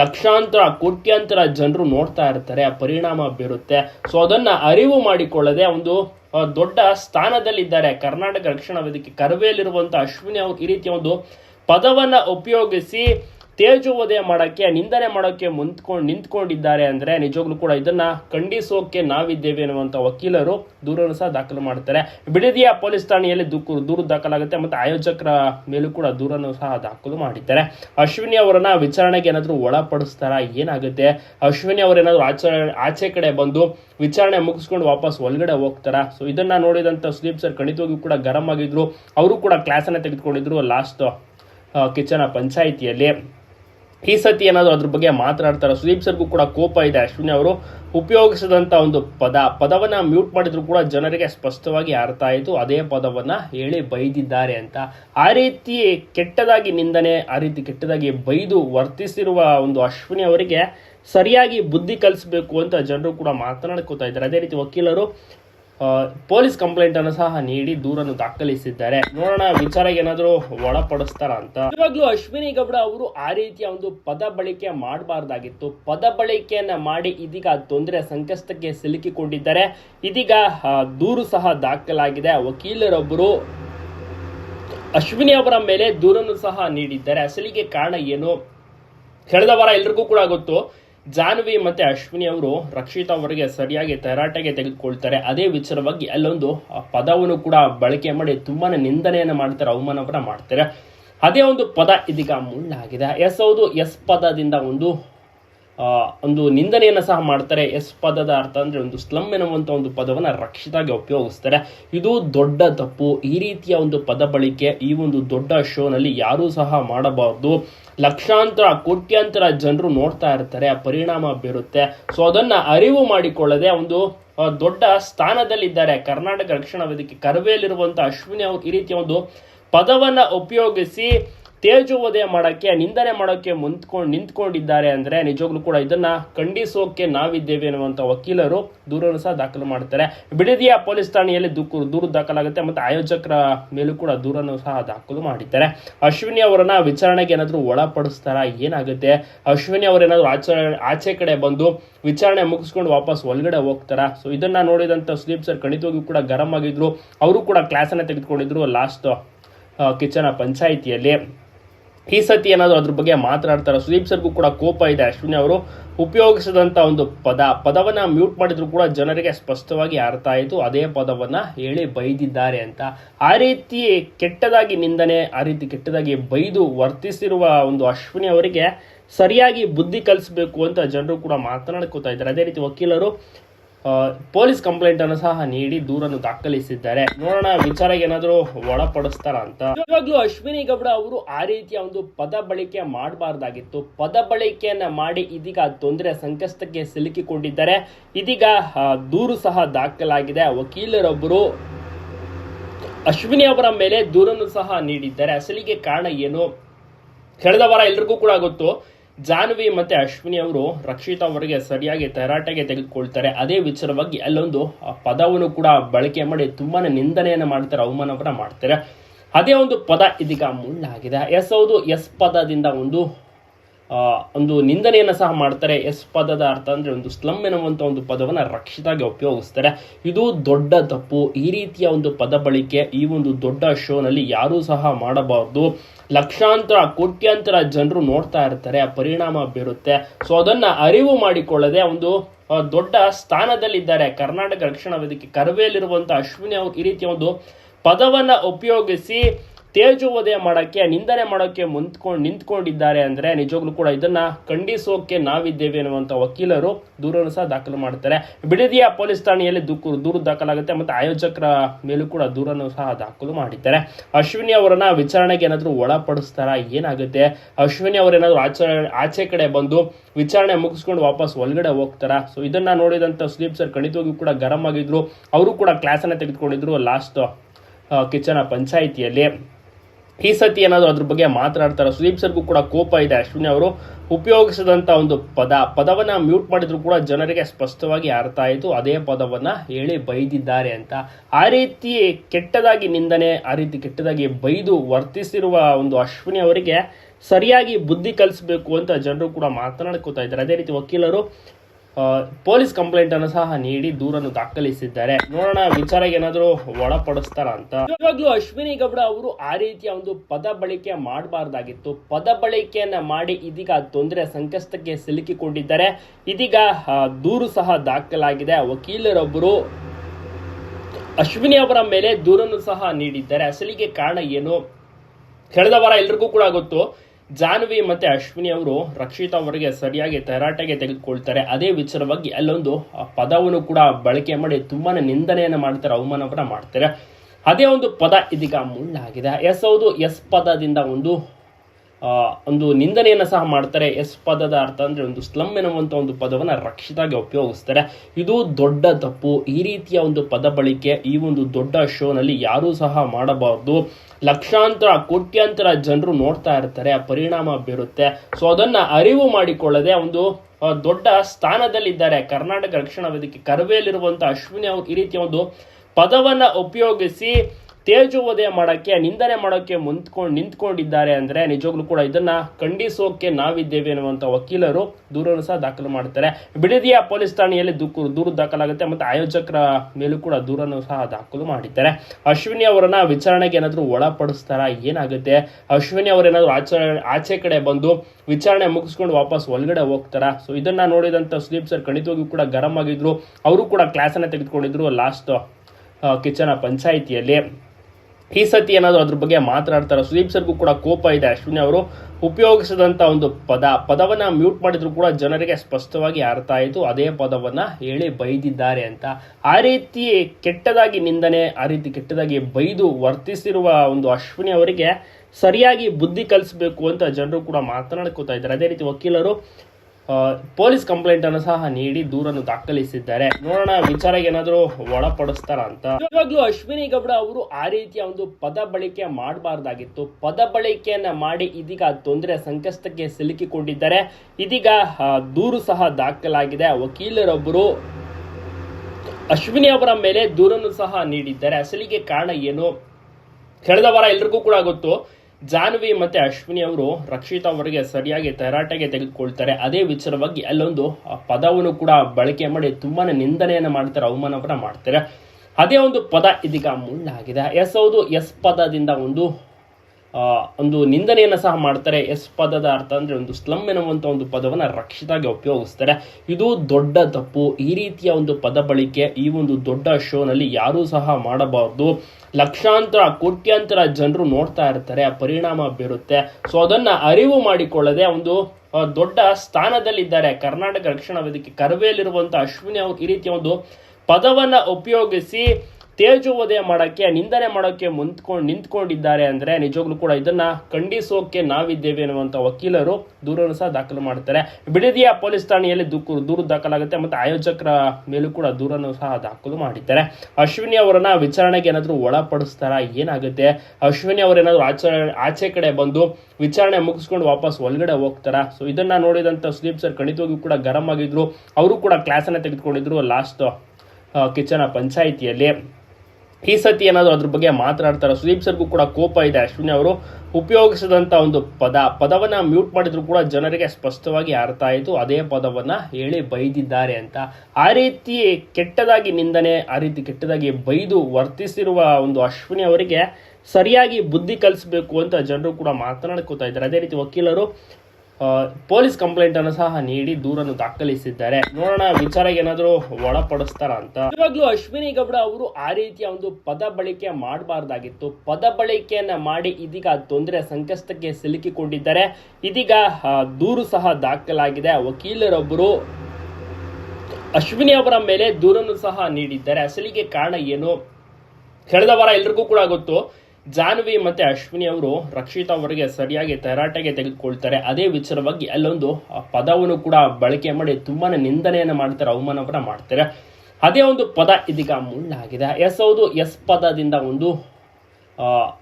ಲಕ್ಷಾಂತರ, ಕೋಟ್ಯಾಂತರ ಜನರು ನೋಡ್ತಾ ಇರ್ತಾರೆ, ಆ ಪರಿಣಾಮ ಬೀರುತ್ತೆ. ಸೊ ಅದನ್ನ ಅರಿವು ಮಾಡಿಕೊಳ್ಳದೆ ಒಂದು ದೊಡ್ಡ ಸ್ಥಾನದಲ್ಲಿದ್ದಾರೆ. ಕರ್ನಾಟಕ ರಕ್ಷಣಾ ವೇದಿಕೆ ಕರವೇಲಿರುವಂತಹ ಅಶ್ವಿನಿ ಅವರು ಈ ರೀತಿಯ ಒಂದು ಪದವನ್ನು ಉಪಯೋಗಿಸಿ ತೇಜೋವಧೆ ಮಾಡೋಕ್ಕೆ, ನಿಂದನೆ ಮಾಡೋಕ್ಕೆ ಮುಂತ್ಕೊಂಡು, ನಿಂತ್ಕೊಂಡಿದ್ದಾರೆ ಅಂದರೆ ನಿಜವಾಗ್ಲೂ ಕೂಡ ಇದನ್ನು ಖಂಡಿಸೋಕೆ ನಾವಿದ್ದೇವೆ ಎನ್ನುವಂಥ ವಕೀಲರು ದೂರನ್ನು ಸಹ ದಾಖಲು ಮಾಡ್ತಾರೆ. ಬಿಡದಿಯ ಪೊಲೀಸ್ ಠಾಣೆಯಲ್ಲಿ ದೂಕು, ದೂರು ದಾಖಲಾಗುತ್ತೆ ಮತ್ತು ಆಯೋಜಕರ ಮೇಲೂ ಕೂಡ ದೂರನ್ನು ಸಹ ದಾಖಲು ಮಾಡಿದ್ದಾರೆ. ಅಶ್ವಿನಿ ಅವರನ್ನು ವಿಚಾರಣೆಗೆ ಏನಾದರೂ ಒಳಪಡಿಸ್ತಾರ? ಏನಾಗುತ್ತೆ? ಅಶ್ವಿನಿ ಅವರೇನಾದರೂ ಆಚೆ ಆಚೆ ಕಡೆ ಬಂದು ವಿಚಾರಣೆ ಮುಗಿಸ್ಕೊಂಡು ವಾಪಸ್ ಒಳಗಡೆ ಹೋಗ್ತಾರ? ಸೊ ಇದನ್ನ ನೋಡಿದಂತ ಸುದೀಪ್ ಸರ್ ಖಂಡಿತವಾಗಿಯೂ ಕೂಡ ಗರಂ ಆಗಿದ್ರು. ಅವರು ಕೂಡ ಕ್ಲಾಸನ್ನು ತೆಗೆದುಕೊಂಡಿದ್ರು ಲಾಸ್ಟ್ ಕಿಚನ ಪಂಚಾಯಿತಿಯಲ್ಲಿ. ಈ ಸತಿ ಏನಾದರೂ ಅದ್ರ ಬಗ್ಗೆ ಮಾತನಾಡ್ತಾರೆ? ಸುದೀಪ್ ಸರ್ಗೂ ಕೂಡ ಕೋಪ ಇದೆ. ಅಶ್ವಿನಿ ಅವರು ಉಪಯೋಗಿಸಿದಂತ ಒಂದು ಪದ, ಪದವನ್ನ ಮ್ಯೂಟ್ ಮಾಡಿದ್ರು ಕೂಡ ಜನರಿಗೆ ಸ್ಪಷ್ಟವಾಗಿ ಅರ್ಥ ಆಯಿತು. ಅದೇ ಪದವನ್ನ ಹೇಳಿ ಬೈದಿದ್ದಾರೆ ಅಂತ. ಆ ರೀತಿ ಕೆಟ್ಟದಾಗಿ ನಿಂದನೆ, ಆ ರೀತಿ ಕೆಟ್ಟದಾಗಿ ಬೈದು ವರ್ತಿಸಿರುವ ಒಂದು ಅಶ್ವಿನಿ ಅವರಿಗೆ ಸರಿಯಾಗಿ ಬುದ್ಧಿ ಕಲಿಸಬೇಕು ಅಂತ ಜನರು ಕೂಡ ಮಾತನಾಡ್ಕೋತಾ ಇದ್ದಾರೆ. ಅದೇ ರೀತಿ ವಕೀಲರು ಪೊಲೀಸ್ ಕಂಪ್ಲೇಂಟ್ ಅನ್ನು ಸಹ ನೀಡಿ ದೂರನ್ನು ದಾಖಲಿಸಿದ್ದಾರೆ. ನೋಡೋಣ ವಿಚಾರ ಏನಾದರೂ ಒಳಪಡಿಸ್ತಾರ ಅಂತ. ಇವಾಗ್ಲೂ ಅಶ್ವಿನಿ ಗೌಡ ಅವರು ಆ ರೀತಿಯ ಒಂದು ಪದ ಬಳಕೆ ಮಾಡಬಾರ್ದಾಗಿತ್ತು. ಪದ ಬಳಕೆಯನ್ನ ಮಾಡಿ ಇದೀಗ ತೊಂದರೆ ಸಂಕಷ್ಟಕ್ಕೆ ಸಿಲುಕಿಕೊಂಡಿದ್ದಾರೆ. ಇದೀಗ ದೂರು ಸಹ ದಾಖಲಾಗಿದೆ. ವಕೀಲರೊಬ್ಬರು ಅಶ್ವಿನಿ ಅವರ ಮೇಲೆ ದೂರನ್ನು ಸಹ ನೀಡಿದ್ದಾರೆ. ಅಸಲಿಗೆ ಕಾರಣ ಏನು? ಕಳೆದ ವಾರ ಎಲ್ರಿಗೂ ಕೂಡ ಗೊತ್ತು ಜಾನ್ವಿ ಮತ್ತೆ ಅಶ್ವಿನಿ ಅವರು ರಕ್ಷಿತಾ ಅವರಿಗೆ ಸರಿಯಾಗಿ ತರಾಟೆಗೆ ತೆಗೆದುಕೊಳ್ತಾರೆ. ಅದೇ ವಿಚಾರವಾಗಿ ಅಲ್ಲೊಂದು ಪದವನ್ನು ಕೂಡ ಬಳಕೆ ಮಾಡಿ ತುಂಬಾ ನಿಂದನೆಯನ್ನು ಮಾಡ್ತಾರೆ, ಅವಮಾನವನ್ನ ಮಾಡ್ತಾರೆ. ಅದೇ ಒಂದು ಪದ ಇದೀಗ ಮುಳ್ಳಾಗಿದೆ. ಎಸ್ ಹೌದು, ಎಸ್ ಪದದಿಂದ ಒಂದು ಒಂದು ನಿಂದನೆಯನ್ನು ಸಹ ಮಾಡ್ತಾರೆ. ಎಸ್ ಪದದ ಅರ್ಥ ಅಂದರೆ ಒಂದು ಸ್ಲಮ್ ಎನ್ನುವಂಥ ಒಂದು ಪದವನ್ನು ರಕ್ಷಿತಾಗಿ ಉಪಯೋಗಿಸ್ತಾರೆ. ಇದು ದೊಡ್ಡ ತಪ್ಪು. ಈ ರೀತಿಯ ಒಂದು ಪದ ಬಳಿಕೆ ಈ ಒಂದು ದೊಡ್ಡ ಶೋನಲ್ಲಿ ಯಾರೂ ಸಹ ಮಾಡಬಾರ್ದು. ಲಕ್ಷಾಂತರ, ಕೋಟ್ಯಾಂತರ ಜನರು ನೋಡ್ತಾ ಇರ್ತಾರೆ. ಪರಿಣಾಮ ಬೀರುತ್ತೆ. ಸೊ ಅದನ್ನು ಅರಿವು ಮಾಡಿಕೊಳ್ಳದೆ ಒಂದು ದೊಡ್ಡ ಸ್ಥಾನದಲ್ಲಿದ್ದಾರೆ. ಕರ್ನಾಟಕ ರಕ್ಷಣಾ ವೇದಿಕೆ ಕರವೇಲಿರುವಂತಹ ಅಶ್ವಿನಿ ಅವರು ಈ ರೀತಿಯ ಒಂದು ಪದವನ್ನು ಉಪಯೋಗಿಸಿ ತೇಜೋವಧೆ ಮಾಡೋಕ್ಕೆ, ನಿಂದನೆ ಮಾಡೋಕ್ಕೆ ಮುಂತ್ಕೊಂಡು ನಿಂತ್ಕೊಂಡಿದ್ದಾರೆ ಅಂದರೆ ನಿಜವಾಗ್ಲೂ ಕೂಡ ಇದನ್ನು ಖಂಡಿಸೋಕೆ ನಾವಿದ್ದೇವೆ ಎನ್ನುವಂಥ ವಕೀಲರು ದೂರನ್ನು ಸಹ ದಾಖಲು ಮಾಡ್ತಾರೆ. ಬಿಡದಿಯ ಪೊಲೀಸ್ ಠಾಣೆಯಲ್ಲಿ ದೂಕು, ದೂರು ದಾಖಲಾಗುತ್ತೆ ಮತ್ತು ಆಯೋಜಕರ ಮೇಲೂ ಕೂಡ ದೂರನ್ನು ಸಹ ದಾಖಲು ಮಾಡಿದ್ದಾರೆ. ಅಶ್ವಿನಿ ಅವರನ್ನ ವಿಚಾರಣೆಗೆ ಏನಾದರೂ ಒಳಪಡಿಸ್ತಾರ? ಏನಾಗುತ್ತೆ? ಅಶ್ವಿನಿ ಅವರೇನಾದರೂ ಆಚೆ ಆಚೆ ಕಡೆ ಬಂದು ವಿಚಾರಣೆ ಮುಗಿಸ್ಕೊಂಡು ವಾಪಸ್ ಒಳಗಡೆ ಹೋಗ್ತಾರಾ? ಸೊ ಇದನ್ನ ನೋಡಿದಂಥ ಸುದೀಪ್ ಸರ್ ಖಂಡಿತವಾಗಿಯೂ ಕೂಡ ಗರಂ ಆಗಿದ್ರು. ಅವರು ಕೂಡ ಕ್ಲಾಸನ್ನು ತೆಗೆದುಕೊಂಡಿದ್ರು ಲಾಸ್ಟ್ ಕಿಚನ ಪಂಚಾಯಿತಿಯಲ್ಲಿ. ಈ ಸತಿ ಏನಾದರೂ ಅದ್ರ ಬಗ್ಗೆ ಮಾತನಾಡ್ತಾರೆ? ಸುದೀಪ್ ಸರ್ಗೂ ಕೂಡ ಕೋಪ ಇದೆ. ಅಶ್ವಿನಿ ಅವರು ಉಪಯೋಗಿಸಿದಂತ ಒಂದು ಪದ. ಪದವನ್ನ ಮ್ಯೂಟ್ ಮಾಡಿದ್ರು ಕೂಡ ಜನರಿಗೆ ಸ್ಪಷ್ಟವಾಗಿ ಅರ್ಥ ಆಯಿತು. ಅದೇ ಪದವನ್ನ ಹೇಳಿ ಬೈದಿದ್ದಾರೆ ಅಂತ. ಆ ರೀತಿ ಕೆಟ್ಟದಾಗಿ ನಿಂದನೆ, ಆ ರೀತಿ ಕೆಟ್ಟದಾಗಿ ಬೈದು ವರ್ತಿಸಿರುವ ಒಂದು ಅಶ್ವಿನಿ ಅವರಿಗೆ ಸರಿಯಾಗಿ ಬುದ್ಧಿ ಕಲಿಸಬೇಕು ಅಂತ ಜನರು ಕೂಡ ಮಾತನಾಡ್ಕೋತಾ ಇದ್ದಾರೆ. ಅದೇ ರೀತಿ ವಕೀಲರು ಪೊಲೀಸ್ ಕಂಪ್ಲೇಂಟ್ ಅನ್ನು ಸಹ ನೀಡಿ ದೂರನ್ನು ದಾಖಲಿಸಿದ್ದಾರೆ. ನೋಡೋಣ, ವಿಚಾರಕ್ಕೆ ಏನಾದರೂ ಒಳಪಡಿಸ್ತಾರ ಅಂತ. ಇವಾಗ್ಲೂ ಅಶ್ವಿನಿ ಗೌಡ ಅವರು ಆ ರೀತಿಯ ಒಂದು ಪದ ಬಳಕೆ ಮಾಡಬಾರ್ದಾಗಿತ್ತು. ಪದ ಬಳಕೆಯನ್ನ ಮಾಡಿ ಇದೀಗ ತೊಂದರೆ ಸಂಕಷ್ಟಕ್ಕೆ ಸಿಲುಕಿಕೊಂಡಿದ್ದಾರೆ. ಇದೀಗ ದೂರು ಸಹ ದಾಖಲಾಗಿದೆ. ವಕೀಲರೊಬ್ಬರು ಅಶ್ವಿನಿ ಅವರ ಮೇಲೆ ದೂರನ್ನು ಸಹ ನೀಡಿದ್ದಾರೆ. ಅಸಲಿಗೆ ಕಾರಣ ಏನು? ಕಳೆದ ವಾರ ಎಲ್ರಿಗೂ ಕೂಡ ಗೊತ್ತು ಜಾನ್ವಿ ಮತ್ತೆ ಅಶ್ವಿನಿ ಅವರು ರಕ್ಷಿತಾ ಅವರಿಗೆ ಸರಿಯಾಗಿ ತರಾಟೆಗೆ ತೆಗೆದುಕೊಳ್ತಾರೆ. ಅದೇ ವಿಚಾರವಾಗಿ ಅಲ್ಲೊಂದು ಪದವನ್ನು ಕೂಡ ಬಳಕೆ ಮಾಡಿ ತುಂಬಾನೇ ನಿಂದನೆಯನ್ನ ಮಾಡ್ತಾರೆ ಅವಮಾನವನ್ನ ಮಾಡ್ತಾರೆ. ಅದೇ ಒಂದು ಪದ ಇದೀಗ ಮುಳ್ಳಾಗಿದೆ. ಎಸ್ ಹೌದು, ಎಸ್ ಪದದಿಂದ ಒಂದು ಒಂದು ನಿಂದನೆಯನ್ನು ಸಹ ಮಾಡ್ತಾರೆ. ಎಸ್ ಪದದ ಅರ್ಥ ಅಂದ್ರೆ ಒಂದು ಸ್ಲಮ್ ಎನ್ನುವಂಥ ಒಂದು ಪದವನ್ನು ರಕ್ಷಿತಾಗಿ ಉಪಯೋಗಿಸ್ತಾರೆ. ಇದು ದೊಡ್ಡ ತಪ್ಪು. ಈ ರೀತಿಯ ಒಂದು ಪದ ಬಳಕೆ ಈ ಒಂದು ದೊಡ್ಡ ಶೋನಲ್ಲಿ ಯಾರೂ ಸಹ ಮಾಡಬಾರ್ದು. ಲಕ್ಷಾಂತರ, ಕೋಟ್ಯಾಂತರ ಜನರು ನೋಡ್ತಾ ಇರ್ತಾರೆ, ಆ ಪರಿಣಾಮ ಬೀರುತ್ತೆ. ಸೊ ಅದನ್ನ ಅರಿವು ಮಾಡಿಕೊಳ್ಳದೆ ಒಂದು ದೊಡ್ಡ ಸ್ಥಾನದಲ್ಲಿದ್ದಾರೆ. ಕರ್ನಾಟಕ ರಕ್ಷಣಾ ವೇದಿಕೆ ಕರವೇಲಿರುವಂತಹ ಅಶ್ವಿನಿ ಅವರು ಈ ರೀತಿಯ ಒಂದು ಪದವನ್ನ ಉಪಯೋಗಿಸಿ ತೇಜೋವಧೆ ಮಾಡೋಕ್ಕೆ, ನಿಂದನೆ ಮಾಡೋಕ್ಕೆ ಮುಂತ್ಕೊಂಡು ನಿಂತ್ಕೊಂಡಿದ್ದಾರೆ ಅಂದರೆ ನಿಜವಾಗ್ಲೂ ಕೂಡ ಇದನ್ನು ಖಂಡಿಸೋಕೆ ನಾವಿದ್ದೇವೆ ಎನ್ನುವಂಥ ವಕೀಲರು ದೂರನ್ನು ಸಹ ದಾಖಲು ಮಾಡ್ತಾರೆ. ಬಿಡದಿಯ ಪೊಲೀಸ್ ಠಾಣೆಯಲ್ಲಿ ದೂಕು, ದೂರು ದಾಖಲಾಗುತ್ತೆ ಮತ್ತು ಆಯೋಜಕರ ಮೇಲೂ ಕೂಡ ದೂರನ್ನು ಸಹ ದಾಖಲು ಮಾಡಿದ್ದಾರೆ. ಅಶ್ವಿನಿ ಅವರನ್ನ ವಿಚಾರಣೆಗೆ ಏನಾದರೂ ಒಳಪಡಿಸ್ತಾರ? ಏನಾಗುತ್ತೆ? ಅಶ್ವಿನಿ ಅವರೇನಾದರೂ ಆಚೆ ಆಚೆ ಕಡೆ ಬಂದು ವಿಚಾರಣೆ ಮುಗಿಸ್ಕೊಂಡು ವಾಪಸ್ ಒಳಗಡೆ ಹೋಗ್ತಾರ? ಸೊ ಇದನ್ನ ನೋಡಿದಂಥ ಸುದೀಪ್ ಸರ್ ಖಂಡಿತವಾಗಿಯೂ ಕೂಡ ಗರಂ ಆಗಿದ್ರು. ಅವರು ಕೂಡ ಕ್ಲಾಸನ್ನು ತೆಗೆದುಕೊಂಡಿದ್ರು ಲಾಸ್ಟ್ ಕಿಚನ ಪಂಚಾಯಿತಿಯಲ್ಲಿ. ಈ ಸತಿ ಏನಾದರೂ ಅದ್ರ ಬಗ್ಗೆ ಮಾತನಾಡ್ತಾರೆ? ಸುದೀಪ್ ಸರ್ಗೂ ಕೂಡ ಕೋಪ ಇದೆ. ಅಶ್ವಿನಿ ಅವರು ಉಪಯೋಗಿಸಿದಂಥ ಒಂದು ಪದ, ಪದವನ್ನು ಮ್ಯೂಟ್ ಮಾಡಿದ್ರು ಕೂಡ ಜನರಿಗೆ ಸ್ಪಷ್ಟವಾಗಿ ಅರ್ಥ ಆಯಿತು. ಅದೇ ಪದವನ್ನು ಹೇಳಿ ಬೈದಿದ್ದಾರೆ ಅಂತ. ಆ ರೀತಿ ಕೆಟ್ಟದಾಗಿ ನಿಂದನೆ, ಆ ರೀತಿ ಕೆಟ್ಟದಾಗಿ ಬೈದು ವರ್ತಿಸಿರುವ ಒಂದು ಅಶ್ವಿನಿ ಅವರಿಗೆ ಸರಿಯಾಗಿ ಬುದ್ಧಿ ಕಲಿಸಬೇಕು ಅಂತ ಜನರು ಕೂಡ ಮಾತನಾಡ್ಕೋತಾ ಇದ್ದಾರೆ. ಅದೇ ರೀತಿ ವಕೀಲರು ಪೊಲೀಸ್ ಕಂಪ್ಲೇಂಟ್ ಅನ್ನು ಸಹ ನೀಡಿ ದೂರನ್ನು ದಾಖಲಿಸಿದ್ದಾರೆ. ನೋಡೋಣ ವಿಚಾರ ಏನಾದರೂ ಒಳಪಡಿಸ್ತಾರ ಅಂತ. ಇವಾಗ್ಲೂ ಅಶ್ವಿನಿ ಗೌಡ ಅವರು ಆ ರೀತಿಯ ಒಂದು ಪದ ಬಳಕೆ ಮಾಡಬಾರ್ದಾಗಿತ್ತು. ಪದ ಬಳಕೆಯನ್ನ ಮಾಡಿ ಇದೀಗ ತೊಂದರೆ ಸಂಕಷ್ಟಕ್ಕೆ ಸಿಲುಕಿಕೊಂಡಿದ್ದಾರೆ. ಇದೀಗ ದೂರು ಸಹ ದಾಖಲಾಗಿದೆ. ವಕೀಲರೊಬ್ಬರು ಅಶ್ವಿನಿ ಅವರ ಮೇಲೆ ದೂರನ್ನು ಸಹ ನೀಡಿದ್ದಾರೆ. ಅಸಲಿಗೆ ಕಾರಣ ಏನು? ಕಳೆದ ವಾರ ಎಲ್ರಿಗೂ ಕೂಡ ಗೊತ್ತು. ಜಾನ್ವಿ ಮತ್ತೆ ಅಶ್ವಿನಿ ಅವರು ರಕ್ಷಿತಾ ಅವರಿಗೆ ಸರಿಯಾಗಿ ತರಾಟೆಗೆ ತೆಗೆದುಕೊಳ್ತಾರೆ. ಅದೇ ವಿಚಾರವಾಗಿ ಅಲ್ಲೊಂದು ಪದವನ್ನು ಕೂಡ ಬಳಕೆ ಮಾಡಿ ತುಂಬಾನೇ ನಿಂದನೆಯನ್ನು ಮಾಡ್ತಾರೆ, ಅವಮಾನವನ್ನ ಮಾಡ್ತಾರೆ. ಅದೇ ಒಂದು ಪದ ಇದೀಗ ಮುಳ್ಳಾಗಿದೆ. ಎಸ್ ಹೌದು, ಎಸ್ ಪದದಿಂದ ಒಂದು ಒಂದು ನಿಂದನೆಯನ್ನು ಸಹ ಮಾಡ್ತಾರೆ. ಎಸ್ ಪದದ ಅರ್ಥ ಅಂದ್ರೆ ಒಂದು ಸ್ಲಮ್ ಎನ್ನುವಂಥ ಒಂದು ಪದವನ್ನ ರಕ್ಷಿತಾಗಿ ಉಪಯೋಗಿಸ್ತಾರೆ. ಇದು ದೊಡ್ಡ ತಪ್ಪು. ಈ ರೀತಿಯ ಒಂದು ಪದ ಬಳಕೆ ಈ ಒಂದು ದೊಡ್ಡ ಶೋನಲ್ಲಿ ಯಾರೂ ಸಹ ಮಾಡಬಾರ್ದು. ಲಕ್ಷಾಂತರ, ಕೋಟ್ಯಾಂತರ ಜನರು ನೋಡ್ತಾ ಇರ್ತಾರೆ, ಆ ಪರಿಣಾಮ ಬೀರುತ್ತೆ. ಸೊ ಅದನ್ನ ಅರಿವು ಮಾಡಿಕೊಳ್ಳದೆ ಒಂದು ದೊಡ್ಡ ಸ್ಥಾನದಲ್ಲಿದ್ದಾರೆ. ಕರ್ನಾಟಕ ರಕ್ಷಣಾ ವೇದಿಕೆ ಕರವೆಯಲ್ಲಿರುವಂತ ಅಶ್ವಿನಿ ಅವರು ಈ ರೀತಿಯ ಒಂದು ಪದವನ್ನ ಉಪಯೋಗಿಸಿ ತೇಜೋವಧೆ ಮಾಡೋಕ್ಕೆ, ನಿಂದನೆ ಮಾಡೋಕ್ಕೆ ಮುಂತ್ಕೊಂಡು, ನಿಂತ್ಕೊಂಡಿದ್ದಾರೆ ಅಂದರೆ ನಿಜವಾಗ್ಲೂ ಕೂಡ ಇದನ್ನು ಖಂಡಿಸೋಕೆ ನಾವಿದ್ದೇವೆ ಅನ್ನುವಂತ ವಕೀಲರು ದೂರನ್ನು ಸಹ ದಾಖಲು ಮಾಡ್ತಾರೆ. ಬಿಡದಿಯ ಪೊಲೀಸ್ ಠಾಣೆಯಲ್ಲಿ ದೂರು ದೂರು ದಾಖಲಾಗುತ್ತೆ ಮತ್ತು ಆಯೋಜಕರ ಮೇಲೂ ಕೂಡ ದೂರನ್ನು ಸಹ ದಾಖಲು ಮಾಡಿದ್ದಾರೆ. ಅಶ್ವಿನಿ ಅವರನ್ನು ವಿಚಾರಣೆಗೆ ಏನಾದರೂ ಒಳಪಡಿಸ್ತಾರ? ಏನಾಗುತ್ತೆ? ಅಶ್ವಿನಿ ಅವರೇನಾದರೂ ಆಚರಣೆ ಆಚೆ ಕಡೆ ಬಂದು ವಿಚಾರಣೆ ಮುಗಿಸ್ಕೊಂಡು ವಾಪಸ್ ಒಳಗಡೆ ಹೋಗ್ತಾರಾ? ಸೊ ಇದನ್ನ ನೋಡಿದಂಥ ಸುದೀಪ್ ಸರ್ ಖಂಡಿತವಾಗಿಯೂ ಕೂಡ ಗರಂ ಆಗಿದ್ರು. ಅವರು ಕೂಡ ಕ್ಲಾಸನ್ನು ತೆಗೆದುಕೊಂಡಿದ್ರು ಲಾಸ್ಟ್ ಕಿಚನ ಪಂಚಾಯಿತಿಯಲ್ಲಿ. ಈ ಸತಿ ಏನಾದರೂ ಅದ್ರ ಬಗ್ಗೆ ಮಾತನಾಡ್ತಾರೆ? ಸುದೀಪ್ ಸರ್ಗೂ ಕೂಡ ಕೋಪ ಇದೆ. ಅಶ್ವಿನಿ ಅವರು ಉಪಯೋಗಿಸಿದಂಥ ಒಂದು ಪದ, ಪದವನ್ನ ಮ್ಯೂಟ್ ಮಾಡಿದ್ರು ಕೂಡ ಜನರಿಗೆ ಸ್ಪಷ್ಟವಾಗಿ ಅರ್ಥ ಆಯಿತು. ಅದೇ ಪದವನ್ನ ಹೇಳಿ ಬೈದಿದ್ದಾರೆ ಅಂತ. ಆ ರೀತಿ ಕೆಟ್ಟದಾಗಿ ನಿಂದನೆ, ಆ ರೀತಿ ಕೆಟ್ಟದಾಗಿ ಬೈದು ವರ್ತಿಸಿರುವ ಒಂದು ಅಶ್ವಿನಿ ಅವರಿಗೆ ಸರಿಯಾಗಿ ಬುದ್ಧಿ ಕಲಿಸಬೇಕು ಅಂತ ಜನರು ಕೂಡ ಮಾತನಾಡ್ಕೋತಾ ಇದ್ದಾರೆ. ಅದೇ ರೀತಿ ವಕೀಲರು ಪೊಲೀಸ್ ಕಂಪ್ಲೇಂಟ್ ಅನ್ನು ಸಹ ನೀಡಿ ದೂರನ್ನು ದಾಖಲಿಸಿದ್ದಾರೆ. ನೋಡೋಣ, ವಿಚಾರಕ್ಕೆ ಏನಾದರೂ ಒಳಪಡಿಸ್ತಾರ ಅಂತ. ಇವಾಗ್ಲೂ ಅಶ್ವಿನಿ ಗೌಡ ಅವರು ಆ ರೀತಿಯ ಒಂದು ಪದ ಬಳಕೆ ಮಾಡಬಾರ್ದಾಗಿತ್ತು. ಪದ ಬಳಕೆಯನ್ನ ಮಾಡಿ ಇದೀಗ ತೊಂದರೆ ಸಂಕಷ್ಟಕ್ಕೆ ಸಿಲುಕಿಕೊಂಡಿದ್ದಾರೆ. ಇದೀಗ ದೂರು ಸಹ ದಾಖಲಾಗಿದೆ. ವಕೀಲರೊಬ್ಬರು ಅಶ್ವಿನಿ ಅವರ ಮೇಲೆ ದೂರನ್ನು ಸಹ ನೀಡಿದ್ದಾರೆ. ಅಸಲಿಗೆ ಕಾರಣ ಏನು? ಕಳೆದ ವಾರ ಎಲ್ರಿಗೂ ಕೂಡ ಗೊತ್ತು. ಜಾನ್ವಿ ಮತ್ತೆ ಅಶ್ವಿನಿ ಅವರು ರಕ್ಷಿತಾ ಅವರಿಗೆ ಸರಿಯಾಗಿ ತರಾಟೆಗೆ ತೆಗೆದುಕೊಳ್ತಾರೆ. ಅದೇ ವಿಚಾರವಾಗಿ ಅಲ್ಲೊಂದು ಪದವನ್ನು ಕೂಡ ಬಳಕೆ ಮಾಡಿ ತುಂಬಾನೇ ನಿಂದನೆಯನ್ನು ಮಾಡ್ತಾರೆ, ಅವಮಾನವನ್ನ ಮಾಡ್ತಾರೆ. ಅದೇ ಒಂದು ಪದ ಇದೀಗ ಮುಳ್ಳಾಗಿದೆ. ಎಸ್ ಹೌದು, ಎಸ್ ಪದದಿಂದ ಒಂದು ಒಂದು ನಿಂದನೆಯನ್ನು ಸಹ ಮಾಡ್ತಾರೆ. ಎಸ್ ಪದದ ಅರ್ಥ ಅಂದರೆ ಒಂದು ಸ್ಲಮ್ ಎನ್ನುವಂಥ ಒಂದು ಪದವನ್ನು ರಕ್ಷಿತಾಗಿ ಉಪಯೋಗಿಸ್ತಾರೆ. ಇದು ದೊಡ್ಡ ತಪ್ಪು. ಈ ರೀತಿಯ ಒಂದು ಪದ ಬಳಕೆ ಈ ಒಂದು ದೊಡ್ಡ ಶೋನಲ್ಲಿ ಯಾರೂ ಸಹ ಮಾಡಬಾರ್ದು. ಲಕ್ಷಾಂತರ, ಕೋಟ್ಯಾಂತರ ಜನರು ನೋಡ್ತಾ ಇರ್ತಾರೆ. ಪರಿಣಾಮ ಬೀರುತ್ತೆ. ಸೊ ಅದನ್ನು ಅರಿವು ಮಾಡಿಕೊಳ್ಳದೆ ಒಂದು ದೊಡ್ಡ ಸ್ಥಾನದಲ್ಲಿದ್ದಾರೆ. ಕರ್ನಾಟಕ ರಕ್ಷಣಾ ವೇದಿಕೆ ಕರವೆಯಲ್ಲಿರುವಂತ ಅಶ್ವಿನಿ ಅವರು ಈ ರೀತಿಯ ಒಂದು ಪದವನ್ನು ಉಪಯೋಗಿಸಿ ತೇಜೋವಧೆ ಮಾಡೋಕ್ಕೆ, ನಿಂದನೆ ಮಾಡೋಕ್ಕೆ ಮುಂತ್ಕೊಂಡು ನಿಂತ್ಕೊಂಡಿದ್ದಾರೆ ಅಂದರೆ ನಿಜವಾಗ್ಲೂ ಕೂಡ ಇದನ್ನು ಖಂಡಿಸೋಕೆ ನಾವಿದ್ದೇವೆ ಅನ್ನುವಂತ ವಕೀಲರು ದೂರನ್ನು ಸಹ ದಾಖಲು ಮಾಡ್ತಾರೆ. ಬಿಡದಿಯ ಪೊಲೀಸ್ ಠಾಣೆಯಲ್ಲಿ ದೂಕು, ದೂರು ದಾಖಲಾಗುತ್ತೆ ಮತ್ತು ಆಯೋಜಕರ ಮೇಲೂ ಕೂಡ ದೂರನ್ನು ಸಹ ದಾಖಲು ಮಾಡಿದ್ದಾರೆ. ಅಶ್ವಿನಿ ಅವರನ್ನು ವಿಚಾರಣೆಗೆ ಏನಾದರೂ ಒಳಪಡಿಸ್ತಾರ? ಏನಾಗುತ್ತೆ? ಅಶ್ವಿನಿ ಅವರೇನಾದರೂ ಆಚರಣೆ ಆಚೆ ಕಡೆ ಬಂದು ವಿಚಾರಣೆ ಮುಗಿಸ್ಕೊಂಡು ವಾಪಸ್ ಒಳಗಡೆ ಹೋಗ್ತಾರ? ಸೊ ಇದನ್ನ ನೋಡಿದಂತ ಸುದೀಪ್ ಸರ್ ಖಂಡಿತವಾಗಿಯೂ ಕೂಡ ಗರಂ ಆಗಿದ್ರು. ಅವರು ಕೂಡ ಕ್ಲಾಸನ್ನು ತೆಗೆದುಕೊಂಡಿದ್ರು ಲಾಸ್ಟ್ ಕಿಚನ ಪಂಚಾಯಿತಿಯಲ್ಲಿ. ಈ ಸತಿ ಏನಾದರೂ ಅದ್ರ ಬಗ್ಗೆ ಮಾತನಾಡ್ತಾರೆ? ಸುದೀಪ್ ಸರ್ಗೂ ಕೂಡ ಕೋಪ ಇದೆ. ಅಶ್ವಿನಿ ಅವರು ಉಪಯೋಗಿಸಿದಂಥ ಒಂದು ಪದ, ಪದವನ್ನ ಮ್ಯೂಟ್ ಮಾಡಿದ್ರು ಕೂಡ ಜನರಿಗೆ ಸ್ಪಷ್ಟವಾಗಿ ಅರ್ಥ ಆಯಿತು. ಅದೇ ಪದವನ್ನ ಹೇಳಿ ಬೈದಿದ್ದಾರೆ ಅಂತ. ಆ ರೀತಿ ಕೆಟ್ಟದಾಗಿ ನಿಂದನೆ, ಆ ರೀತಿ ಕೆಟ್ಟದಾಗಿ ಬೈದು ವರ್ತಿಸಿರುವ ಒಂದು ಅಶ್ವಿನಿ ಅವರಿಗೆ ಸರಿಯಾಗಿ ಬುದ್ಧಿ ಕಲಿಸಬೇಕು ಅಂತ ಜನರು ಕೂಡ ಮಾತನಾಡ್ಕೋತಾ ಇದ್ದಾರೆ. ಅದೇ ರೀತಿ ವಕೀಲರು ಪೊಲೀಸ್ ಕಂಪ್ಲೇಂಟ್ ಅನ್ನು ಸಹ ನೀಡಿ ದೂರನ್ನು ದಾಖಲಿಸಿದ್ದಾರೆ. ನೋಡೋಣ ವಿಚಾರ ಏನಾದರೂ ಒಳಪಡಿಸ್ತಾರ ಅಂತ. ಇವಾಗ್ಲೂ ಅಶ್ವಿನಿ ಗೌಡ ಅವರು ಆ ರೀತಿಯ ಒಂದು ಪದ ಬಳಕೆ ಮಾಡಬಾರ್ದಾಗಿತ್ತು. ಪದ ಬಳಕೆಯನ್ನ ಮಾಡಿ ಇದೀಗ ತೊಂದರೆ ಸಂಕಷ್ಟಕ್ಕೆ ಸಿಲುಕಿಕೊಂಡಿದ್ದಾರೆ. ಇದೀಗ ದೂರು ಸಹ ದಾಖಲಾಗಿದೆ. ವಕೀಲರೊಬ್ಬರು ಅಶ್ವಿನಿ ಅವರ ಮೇಲೆ ದೂರನ್ನು ಸಹ ನೀಡಿದ್ದಾರೆ. ಅಸಲಿಗೆ ಕಾರಣ ಏನು? ಕಳೆದ ವಾರ ಎಲ್ರಿಗೂ ಕೂಡ ಗೊತ್ತು ಜಾನ್ವಿ ಮತ್ತೆ ಅಶ್ವಿನಿ ಅವರು ರಕ್ಷಿತಾ ಅವರಿಗೆ ಸರಿಯಾಗಿ ತರಾಟೆಗೆ ತೆಗೆದುಕೊಳ್ತಾರೆ. ಅದೇ ವಿಚಾರವಾಗಿ ಅಲ್ಲೊಂದು ಪದವನ್ನು ಕೂಡ ಬಳಕೆ ಮಾಡಿ ತುಂಬಾನೇ ನಿಂದನೆಯನ್ನು ಮಾಡ್ತಾರೆ, ಅವಮಾನವನ್ನ ಮಾಡ್ತಾರೆ. ಅದೇ ಒಂದು ಪದ ಇದೀಗ ಮುಳ್ಳಾಗಿದೆ. ಎಸ್ ಹೌದು, ಎಸ್ ಪದದಿಂದ ಒಂದು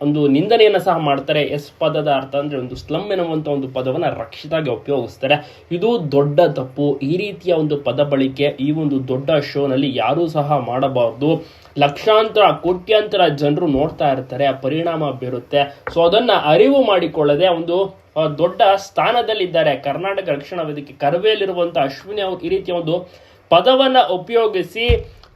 ಒಂದು ನಿಂದನೆಯನ್ನು ಸಹ ಮಾಡ್ತಾರೆ. ಎಸ್ ಪದದ ಅರ್ಥ ಅಂದರೆ ಒಂದು ಸ್ಲಮ್ ಎನ್ನುವಂಥ ಒಂದು ಪದವನ್ನು ರಕ್ಷಿತಾಗಿ ಉಪಯೋಗಿಸ್ತಾರೆ. ಇದು ದೊಡ್ಡ ತಪ್ಪು. ಈ ರೀತಿಯ ಒಂದು ಪದ ಬಳಿಕೆ ಈ ಒಂದು ದೊಡ್ಡ ಶೋನಲ್ಲಿ ಯಾರೂ ಸಹ ಮಾಡಬಾರ್ದು. ಲಕ್ಷಾಂತರ, ಕೋಟ್ಯಾಂತರ ಜನರು ನೋಡ್ತಾ ಇರ್ತಾರೆ. ಪರಿಣಾಮ ಬೀರುತ್ತೆ. ಸೊ ಅದನ್ನು ಅರಿವು ಮಾಡಿಕೊಳ್ಳದೆ ಒಂದು ದೊಡ್ಡ ಸ್ಥಾನದಲ್ಲಿದ್ದಾರೆ. ಕರ್ನಾಟಕ ರಕ್ಷಣಾ ವೇದಿಕೆ ಕರವೇಲಿರುವಂತಹ ಅಶ್ವಿನಿ ಅವರು ಈ ರೀತಿಯ ಒಂದು ಪದವನ್ನು ಉಪಯೋಗಿಸಿ